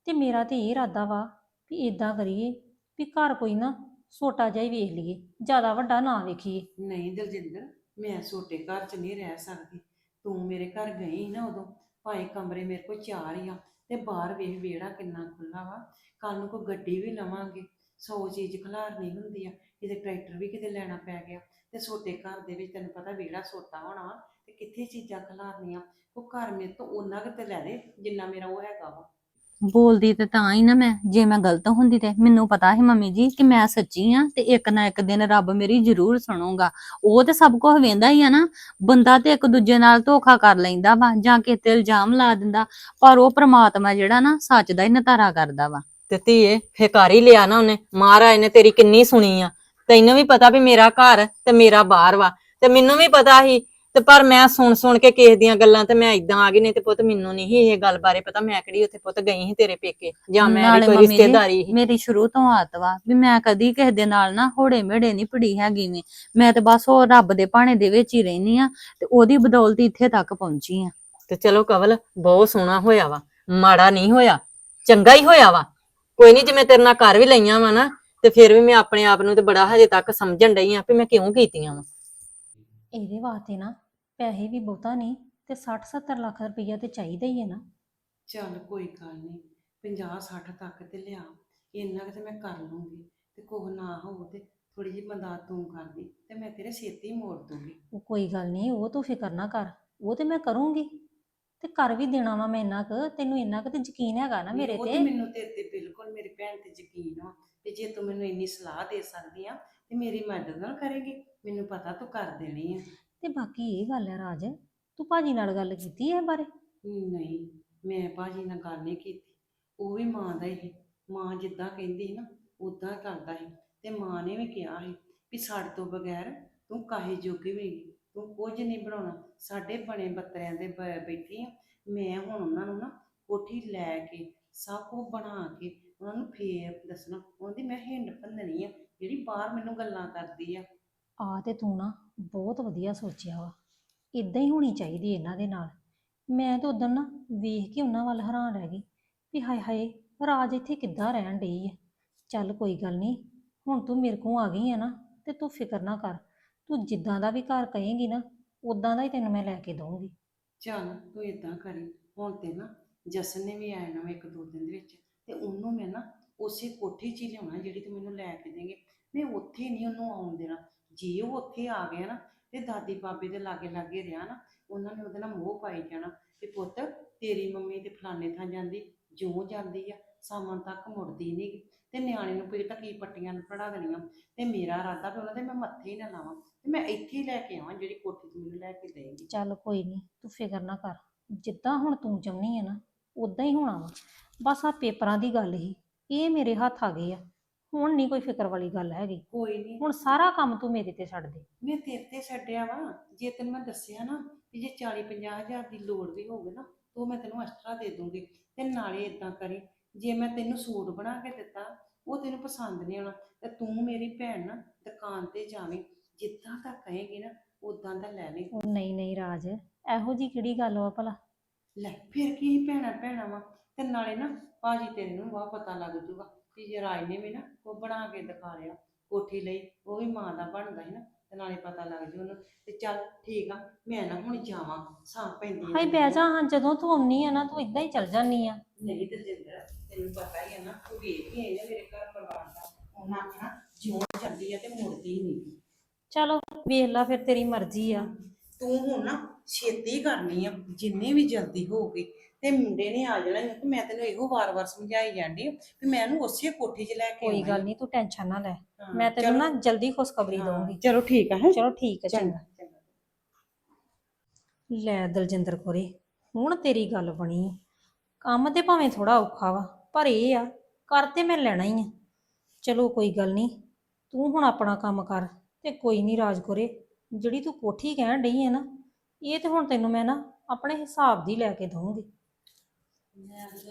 [SPEAKER 6] ਤੇ ਮੇਰਾ ਤੇ ਇਹ ਇਰਾਦਾ ਵਾ ਵੀ ਇਦਾਂ ਕਰੀਏ ਵੀ ਘਰ ਕੋਈ ਨਾ ਛੋਟਾ ਜਿਹਾ ਹੀ ਵੇਖ ਲਈਏ, ਜ਼ਿਆਦਾ ਵੱਡਾ ਨਾ ਵੇਖੀਏ।
[SPEAKER 2] ਨਹੀਂ ਦਲਜਿੰਦਰ, ਮੈਂ ਛੋਟੇ ਘਰ 'ਚ ਨਹੀਂ ਰਹਿ ਸਕਦੀ। ਤੂੰ ਮੇਰੇ ਘਰ ਗਈ ਨਾ ਉਦੋਂ, ਭਾਵੇਂ ਕਮਰੇ ਮੇਰੇ ਕੋਲ ਚਾਰ ਹੀ ਆ, ਤੇ ਬਾਹਰ ਵੇਖ ਵਿਹੜਾ ਕਿੰਨਾ ਖੁੱਲਾ ਵਾ। ਕੱਲ ਨੂੰ ਕੋਈ ਗੱਡੀ ਵੀ ਲਵਾਂਗੇ, ਸੌ ਚੀਜ਼ ਖਿਲਾਰਨੀ ਹੁੰਦੀ ਆ, ਕਿਤੇ ਟਰੈਕਟਰ ਵੀ ਕਿਤੇ ਲੈਣਾ ਪੈ ਗਿਆ, ਤੇ ਛੋਟੇ ਘਰ ਦੇ ਵਿੱਚ ਤੈਨੂੰ ਪਤਾ ਵਿਹੜਾ ਛੋਟਾ ਹੋਣਾ ਵਾ, ਤੇ ਕਿੱਥੇ ਚੀਜ਼ਾਂ ਖਿਲਾਰਨੀਆਂ। ਉਹ ਘਰ ਮੇਰੇ ਤੋਂ ਉਹਨਾਂ ਕੁ ਤੇ ਲੈ ਦੇ, ਜਿੰਨਾ ਮੇਰਾ ਉਹ ਹੈਗਾ ਵਾ।
[SPEAKER 3] ਬੋਲਦੀ ਤੇ ਤਾਂ ਹੀ ਨਾ ਮੈਂ, ਜੇ ਮੈਂ ਗਲਤ ਹੁੰਦੀ ਤੇ। ਮੈਨੂੰ ਪਤਾ ਸੀ ਮੰਮੀ ਜੀ ਕਿ ਮੈਂ ਸੱਚੀ ਆ ਤੇ ਇੱਕ ਨਾ ਇੱਕ ਦਿਨ ਰੱਬ ਮੇਰੀ ਜ਼ਰੂਰ ਸੁਣੂਗਾ। ਉਹ ਤੇ ਸਭ ਕੁਝ ਵੇਂਦਾ ਹੀ ਆ ਨਾ। ਬੰਦਾ ਤੇ ਇੱਕ ਦੂਜੇ ਨਾਲ ਧੋਖਾ ਕਰ ਲੈਂਦਾ ਵਾ ਜਾਂ ਕਿਸੇ ਇਲਜ਼ਾਮ ਲਾ ਦਿੰਦਾ। ਪਰ ਉਹ ਪ੍ਰਮਾਤਮਾ ਜਿਹੜਾ ਨਾ ਸੱਚ ਦਾ ਹੀ ਨਤਾਰਾ ਕਰਦਾ ਵਾ।
[SPEAKER 4] ਤੇ ਧੀਏ ਫੇ ਹੀ ਲਿਆ ਨਾ ਉਹਨੇ। ਮਹਾਰਾਜ ਨੇ ਤੇਰੀ ਕਿੰਨੀ ਸੁਣੀ ਆ। ਤੈਨੂੰ ਵੀ ਪਤਾ ਵੀ ਮੇਰਾ ਘਰ ਤੇ ਮੇਰਾ ਬਾਹਰ ਵਾ। ਤੇ ਮੈਨੂੰ ਵੀ ਪਤਾ ਸੀ ਤੇ ਪਰ ਮੈਂ ਸੁਣ ਸੁਣ ਕੇ ਕਿਸੇ ਦੀਆਂ ਗੱਲਾਂ ਤੇ ਮੈਂ ਇਦਾਂ ਆ ਗਈ ਨਹੀਂ ਤੇ ਪੁੱਤ ਮੈਨੂੰ ਨਹੀਂ ਸੀ ਇਹ ਗੱਲ ਬਾਰੇ ਪਤਾ ਮੈਂ ਕਿਹੜੀ ਉੱਥੇ ਪੁੱਤ ਗਈ ਸੀ ਤੇਰੇ ਪੇਕੇ ਜਾਂ ਮੈਂ
[SPEAKER 3] ਨਾਲੇ
[SPEAKER 4] ਕੋਈ
[SPEAKER 3] ਮੰਮੀ ਜੀ,
[SPEAKER 4] ਰਿਸ਼ਤੇਦਾਰੀ ਸੀ।
[SPEAKER 3] ਮੇਰੀ ਸ਼ੁਰੂ ਤੋਂ ਆਦਤ ਵਾ ਵੀ ਮੈਂ ਕਦੀ ਕਿਸੇ ਦੇ ਨਾਲ ਨਾ ਹੋੜੇ ਮੇੜੇ ਨਹੀਂ ਪੜੀ ਹੈਗੀ ਵੀ ਮੈਂ ਤੇ ਬਸ ਉਹ ਰੱਬ ਦੇ ਭਾਣੇ ਦੇ ਵਿੱਚ ਹੀ ਰਹਿਨੀ ਆ ਤੇ ਉਹਦੀ ਬਦੌਲਤ ਹੀ ਇੱਥੇ ਤੱਕ ਪਹੁੰਚੀ ਆ।
[SPEAKER 4] ਤੇ ਚਲੋ ਕਵਲ ਬਹੁਤ ਸੋਹਣਾ ਹੋਇਆ ਵਾ ਮਾੜਾ ਨਹੀਂ ਹੋਇਆ ਚੰਗਾ ਹੀ ਹੋਇਆ ਵਾ। ਕੋਈ ਨਹੀਂ ਜਿਵੇਂ ਤੇਰੇ ਨਾਲ ਕਰ ਵੀ ਲਈਆਂ ਵਾ ਨਾ ਤੇ ਫਿਰ ਵੀ ਮੈਂ ਆਪਣੇ ਆਪ ਨੂੰ ਤੇ ਬੜਾ ਹਜੇ ਤੱਕ ਸਮਝਣ ਡਈ ਆ ਵੀ ਮੈਂ ਕਿਉਂ ਕੀਤੀਆਂ ਵਾ।
[SPEAKER 6] ਇਹਦੇ ਵਾਸਤੇ ਨਾ ਪੈਸੇ ਵੀ ਬਹੁਤਾ ਨਹੀਂ ਤੇ 60 70 ਲੱਖ ਰੁਪਈਆ ਤੇ ਚਾਹੀਦਾ ਹੀ ਹੈ ਨਾ।
[SPEAKER 2] ਚੱਲ ਕੋਈ ਗੱਲ ਨਹੀਂ 50 60 ਤੱਕ ਤੇ ਲਿਆ ਇੰਨਾ ਕੁ ਤੇ ਮੈਂ ਕਰ ਲੂੰਗੀ ਤੇ ਕੁਝ ਨਾ ਹੋ ਤੇ ਥੋੜੀ ਜਿਹੀ ਮਦਦ ਤੂੰ ਕਰਦੀ ਤੇ ਮੈਂ ਤੇਰੇ ਛੇਤੀ ਮੋੜ ਦੂੰਗੀ।
[SPEAKER 6] ਉਹ ਕੋਈ ਗੱਲ ਨਹੀਂ ਉਹ ਤੂੰ ਫਿਕਰ ਨਾ ਕਰ ਉਹ ਤੇ ਮੈਂ ਕਰੂੰਗੀ ਤੇ ਕਰ ਵੀ ਦੇਣਾ ਵਾ ਮੈਂ ਇੰਨਾ ਕੁ ਤੈਨੂੰ ਇੰਨਾ ਕੁ ਤੇ ਯਕੀਨ ਹੈਗਾ ਨਾ ਮੇਰੇ
[SPEAKER 2] ਉਹ
[SPEAKER 6] ਤੇ
[SPEAKER 2] ਮੈਨੂੰ ਤੇਰੇ ਤੇ ਬਿਲਕੁਲ ਮੇਰੀ ਭੈਣ ਤੇ ਯਕੀਨ ਵਾ ਤੇ ਜੇ ਤੂੰ ਮੈਨੂੰ ਇੰਨੀ ਸਲਾਹ ਦੇ ਸਕਦੀ ਆ ਤੇ ਮੇਰੀ ਮਦਦ ਨਾ ਕਰੇਗੀ। ਮੈਨੂੰ ਪਤਾ ਤੂੰ ਕਰ ਦੇਣੀ ਆ।
[SPEAKER 6] ਤੇ ਬਾਕੀ ਇਹ ਗੱਲ ਹੈ ਰਾਜ ਤੂੰ ਭਾਜੀ ਨਾਲ ਗੱਲ ਕੀਤੀ ਹੈ ਬਾਰੇ?
[SPEAKER 2] ਨਹੀਂ ਮੈਂ ਭਾਜੀ ਨਾਲ ਗੱਲ ਨਹੀਂ ਕੀਤੀ। ਉਹ ਵੀ ਮਾਂ ਦਾ ਹੀ। ਮਾਂ ਜਿੱਦਾਂ ਕਹਿੰਦੀ ਸੀ ਨਾ ਉਦਾਂ ਕਰਦਾ ਸੀ। ਤੇ ਮਾਂ ਨੇ ਵੀ ਕਿਹਾ ਸੀ ਵੀ ਸਾਡੇ ਤੋਂ ਬਗੈਰ ਤੂੰ ਕਾਹੇ ਜੋਗੀ ਵੀ ਨਹੀਂ ਤੂੰ ਕੁਝ ਨਹੀਂ ਬਣਾਉਣਾ। ਸਾਡੇ ਬਣੇ ਬੱਤਰਿਆਂ ਦੇ ਬ- ਬੈਠੀ ਆ। ਮੈਂ ਹੁਣ ਉਹਨਾਂ ਨੂੰ ਨਾ ਕੋਠੀ ਲੈ ਕੇ ਸਭ ਕੁਝ ਬਣਾ ਕੇ ਉਹਨਾਂ ਨੂੰ ਫੇਰ ਦੱਸਣਾ। ਉਹਦੀ ਮੈਂ ਹਿੰਡ ਭੰਨਣੀ ਆ। ਜਿਹੜੀ ਬਾਹਰ ਮੈਨੂੰ ਗੱਲਾਂ ਕਰਦੀ ਆ।
[SPEAKER 6] ਆ ਤੇ ਤੂੰ ਨਾ ਬਹੁਤ ਵਧੀਆ ਸੋਚਿਆ ਵਾ। ਇਦਾਂ ਹੀ ਹੋਣੀ ਚਾਹੀਦੀ ਇਹਨਾਂ ਦੇ ਨਾਲ। ਮੈਂ ਤਾਂ ਉਦੋਂ ਨਾ ਵੇਖ ਕੇ ਉਹਨਾਂ ਵੱਲ ਹੈਰਾਨ ਰਹਿ ਗਈ ਵੀ ਹਾਏ ਹਾਏ ਰਾਜ ਇੱਥੇ ਕਿੱਦਾਂ ਰਹਿਣ ਡਈ ਹੈ ਚੱਲ ਕੋਈ ਗੱਲ ਨਹੀਂ ਹੁਣ ਤੂੰ ਮੇਰੇ ਕੋਲ ਆ ਗਈ ਹੈ ਨਾ ਤੇ ਤੂੰ ਫਿਕਰ ਨਾ ਕਰ। ਤੂੰ ਜਿੱਦਾਂ ਦਾ ਵੀ ਘਰ ਕਹੇਂਗੀ ਨਾ ਉਦਾਂ ਦਾ ਹੀ ਤੈਨੂੰ ਮੈਂ ਲੈ ਕੇ ਦਊਂਗੀ।
[SPEAKER 2] ਚੱਲ ਤੂੰ ਇਦਾਂ ਕਰੀ ਹੁਣ ਤੇ ਨਾ ਜਸਨ ਨੇ ਵੀ ਆਇਆ ਨਾ ਇੱਕ ਦੋ ਦਿਨ ਦੇ ਵਿੱਚ ਤੇ ਉਹਨੂੰ ਮੈਂ ਨਾ ਉਸੇ ਕੋਠੀ 'ਚ ਹੀ ਲਿਆਉਣਾ ਜਿਹੜੀ ਤੂੰ ਮੈਨੂੰ ਲੈ ਕੇ ਦੇਂਗੇ। ਮੈਂ ਉੱਥੇ ਨਹੀਂ ਉਹਨੂੰ ਆਉਣ ਦੇਣਾ। ਜੇ ਉਹ ਉੱਥੇ ਆ ਗਿਆ ਨਾ, ਤੇ ਦਾਦੀ ਬਾਬੇ ਦੇ ਲਾਗੇ ਲਾਗੇ ਰਿਹਾ ਨਾ, ਉਹਨਾਂ ਨੇ ਉਹਦੇ ਨਾਲ ਮੋਹ ਪਾਈ ਜਾਣਾ। ਤੇ ਪੁੱਤ, ਤੇਰੀ ਮੰਮੀ ਤੇ ਫਲਾਣੇ ਥਾਂ ਜਾਂਦੀ, ਜਿਉਂ ਜਾਂਦੀ ਆ, ਸਾਮਾਂ ਤੱਕ ਮੁੜਦੀ ਨਹੀਂ ਤੇ ਨਿਆਣੇ ਨੂੰ ਪੀੜ ਕੀ ਪੱਟੀਆਂ ਪੜਾ ਦੇਣੀਆਂ। ਤੇ ਮੇਰਾ ਇਰਾਦਾ ਵੀ ਉਹਨਾਂ ਦੇ ਮੈਂ ਮੱਥੇ ਹੀ ਨਾ ਲਾਵਾਂ। ਤੇ ਮੈਂ ਇੱਥੇ ਹੀ ਲੈ ਕੇ ਆਵਾਂ, ਜਿਹੜੀ ਕੋਠੀ ਤੂੰ ਮੈਨੂੰ ਲੈ ਕੇ ਦੇਂਗੀ।
[SPEAKER 6] ਚੱਲ ਕੋਈ ਨਹੀਂ ਤੂੰ ਫਿਕਰ ਨਾ ਕਰ। ਜਿੱਦਾਂ ਹੁਣ ਤੂੰ ਚਾਹੁੰਦੀ ਹੈ ਨਾ ਉਦਾਂ ਹੀ ਹੋਣਾ ਵਾ। ਬਸ ਆ ਪੇਪਰਾਂ ਦੀ ਗੱਲ ਹੀ, ਇਹ ਮੇਰੇ ਹੱਥ ਆ ਗਏ ਆ। ਹੁਣ ਨਹੀਂ ਕੋਈ ਫਿਕਰ ਵਾਲੀ ਗੱਲ ਹੈਗੀ।
[SPEAKER 2] ਕੋਈ ਨਹੀਂ
[SPEAKER 6] ਹੁਣ ਸਾਰਾ ਕੰਮ ਤੂੰ ਮੇਰੇ ਤੇ ਛੱਡ ਦੇ।
[SPEAKER 2] ਮੈਂ ਤੇਰੇ ਤੇ ਛੱਡਿਆ ਵਾ। ਜੇ ਤੈਨੂੰ ਮੈਂ ਦੱਸਿਆ ਨਾ ਕਿ ਜੇ 40 50 ਹਜ਼ਾਰ ਦੀ ਲੋੜ ਵੀ ਹੋਵੇ ਨਾ ਤਾਂ ਮੈਂ ਤੈਨੂੰ ਐਕਸਟਰਾ ਦੇ ਦੂੰਗੀ। ਤੇ ਨਾਲੇ ਇਦਾਂ ਕਰੀ ਜੇ ਮੈਂ ਤੈਨੂੰ ਸੂਟ ਬਣਾ ਕੇ ਦਿੱਤਾ ਉਹ ਤੈਨੂੰ ਪਸੰਦ ਨਹੀਂ ਆਉਣਾ ਤੇ ਤੂੰ ਮੇਰੀ ਭੈਣ ਨਾ ਦੁਕਾਨ ਤੇ ਜਾਵੇਂ। ਜਿੱਦਾਂ ਦਾ ਕਹੇਗੀ ਨਾ ਉਦਾਂ ਦਾ ਲੈ ਲੈ
[SPEAKER 6] ਉਹ ਨਹੀਂ ਨਹੀਂ ਰਾਜ ਇਹੋ ਜੀ ਕਿਹੜੀ ਗੱਲ ਵਾ ਭਲਾ?
[SPEAKER 2] ਲੈ ਫਿਰ ਕੀ ਭੈਣਾ ਭੈਣਾ ਵਾ? ਤੇ ਨਾਲੇ ਨਾ ਭਾਜੀ ਤੇਰੇ ਨੂੰ ਵਾ ਪਤਾ ਲੱਗ ਜੂਗਾ। ਕਿ ਜੇ ਰਾਜ ਨੇ ਵੀ ਨਾ ਉਹ ਬਣਾ ਕੇ ਦਿਖਾ ਲਿਆ ਕੋਠੀ ਲਈ ਉਹ ਵੀ ਮਾਂ ਦਾ ਬਣਦਾ ਹੈ ਨਾ ਤੇ ਨਾਲੇ ਪਤਾ ਲੱਗ ਜੂ ਉਹਨੂੰ ਤੇ ਚੱਲ ਠੀਕ ਆ ਮੈਂ ਨਾ ਹੁਣ ਜਾਵਾਂ ਸਾਂ ਪੈਂਦੀ ਆ
[SPEAKER 6] ਹਾਏ ਬਹਿ ਜਾ ਹਾਂ ਜਦੋਂ ਤੂੰ ਆਉਣੀ ਆ ਨਾ ਤੂੰ ਇਦਾਂ ਹੀ ਚੱਲ ਜਾਨੀ ਆ।
[SPEAKER 2] ਨਹੀਂ ਦਰਜਿੰਦਰ ਤੈਨੂੰ ਪਤਾ ਹੀ ਹੈ ਨਾ ਤੂੰ ਵੇਖ ਹੀ ਆਈ ਨਾ ਮੇਰੇ ਘਰ ਪਰਿਵਾਰ ਦਾ ਉਹਨਾਂ ਆਖਣਾ ਜਿਉਂ ਜਾਂਦੀ ਆ ਤੇ ਮੁੜਦੀ ਨਹੀਂ।
[SPEAKER 6] ਚਲੋ ਵੇਖ ਲਾ ਫਿਰ ਤੇਰੀ ਮਰਜ਼ੀ ਆ।
[SPEAKER 2] ਤੂੰ ਹੁਣ ਨਾ ਛੇਤੀ ਕਰਨੀ ਆ ਜਿੰਨੀ ਵੀ ਜਲਦੀ ਹੋਊਗੀ ਤੇ ਮੁੰਡੇ ਨੇ ਆ ਜਾਣਾ ਤੇ ਮੈਂ ਤੈਨੂੰ ਇਹੋ ਵਾਰ-ਵਾਰ ਸਮਝਾਈ ਜਾਂਦੀ ਵੀ ਮੈਂ ਉਹਨੂੰ ਉਸੇ ਕੋਠੀ 'ਚ ਲੈ ਕੇ
[SPEAKER 6] ਕੋਈ ਗੱਲ। ਨਹੀਂ ਤੂੰ ਟੈਨਸ਼ਨ ਨਾ ਲੈ।
[SPEAKER 2] ਹਾਂ,
[SPEAKER 6] ਮੈਂ ਤੈਨੂੰ। ਨਾ ਜਲਦੀ ਖੁਸ਼ਖਬਰੀ ਦਊਂਗੀ।
[SPEAKER 2] ਚਲੋ ਠੀਕ ਆ ਹੈ?
[SPEAKER 6] ਚਲੋ ਠੀਕ ਹੈ ਚੰਗਾ
[SPEAKER 2] ਚੰਗਾ। ਚੰਗਾ।
[SPEAKER 6] ਲੈ ਦਲਜਿੰਦਰ ਕੋਰੇ ਹੁਣ ਤੇਰੀ ਗੱਲ ਬਣੀ ਆ। ਕੰਮ ਤੇ ਭਾਵੇਂ ਥੋੜਾ ਔਖਾ ਵਾ ਪਰ ਇਹ ਆ ਕਰ ਤੇ ਮੈਂ ਲੈਣਾ ਹੀ ਆ। ਚਲੋ ਕੋਈ ਗੱਲ ਨਹੀਂ ਤੂੰ ਹੁਣ ਆਪਣਾ ਕੰਮ ਕਰ ਤੇ ਕੋਈ ਨਹੀਂ ਰਾਜ ਕੋਰੇ ਜਿਹੜੀ ਤੂੰ ਕੋਠੀ ਕਹਿਣ ਡਈ ਹੈ ਨਾ ਇਹ ਤੇ ਹੁਣ ਤੈਨੂੰ ਮੈਂ ਨਾ ਆਪਣੇ ਹਿਸਾਬ ਦੀ ਲੈ ਕੇ ਦਊਂਗੀ। 你现在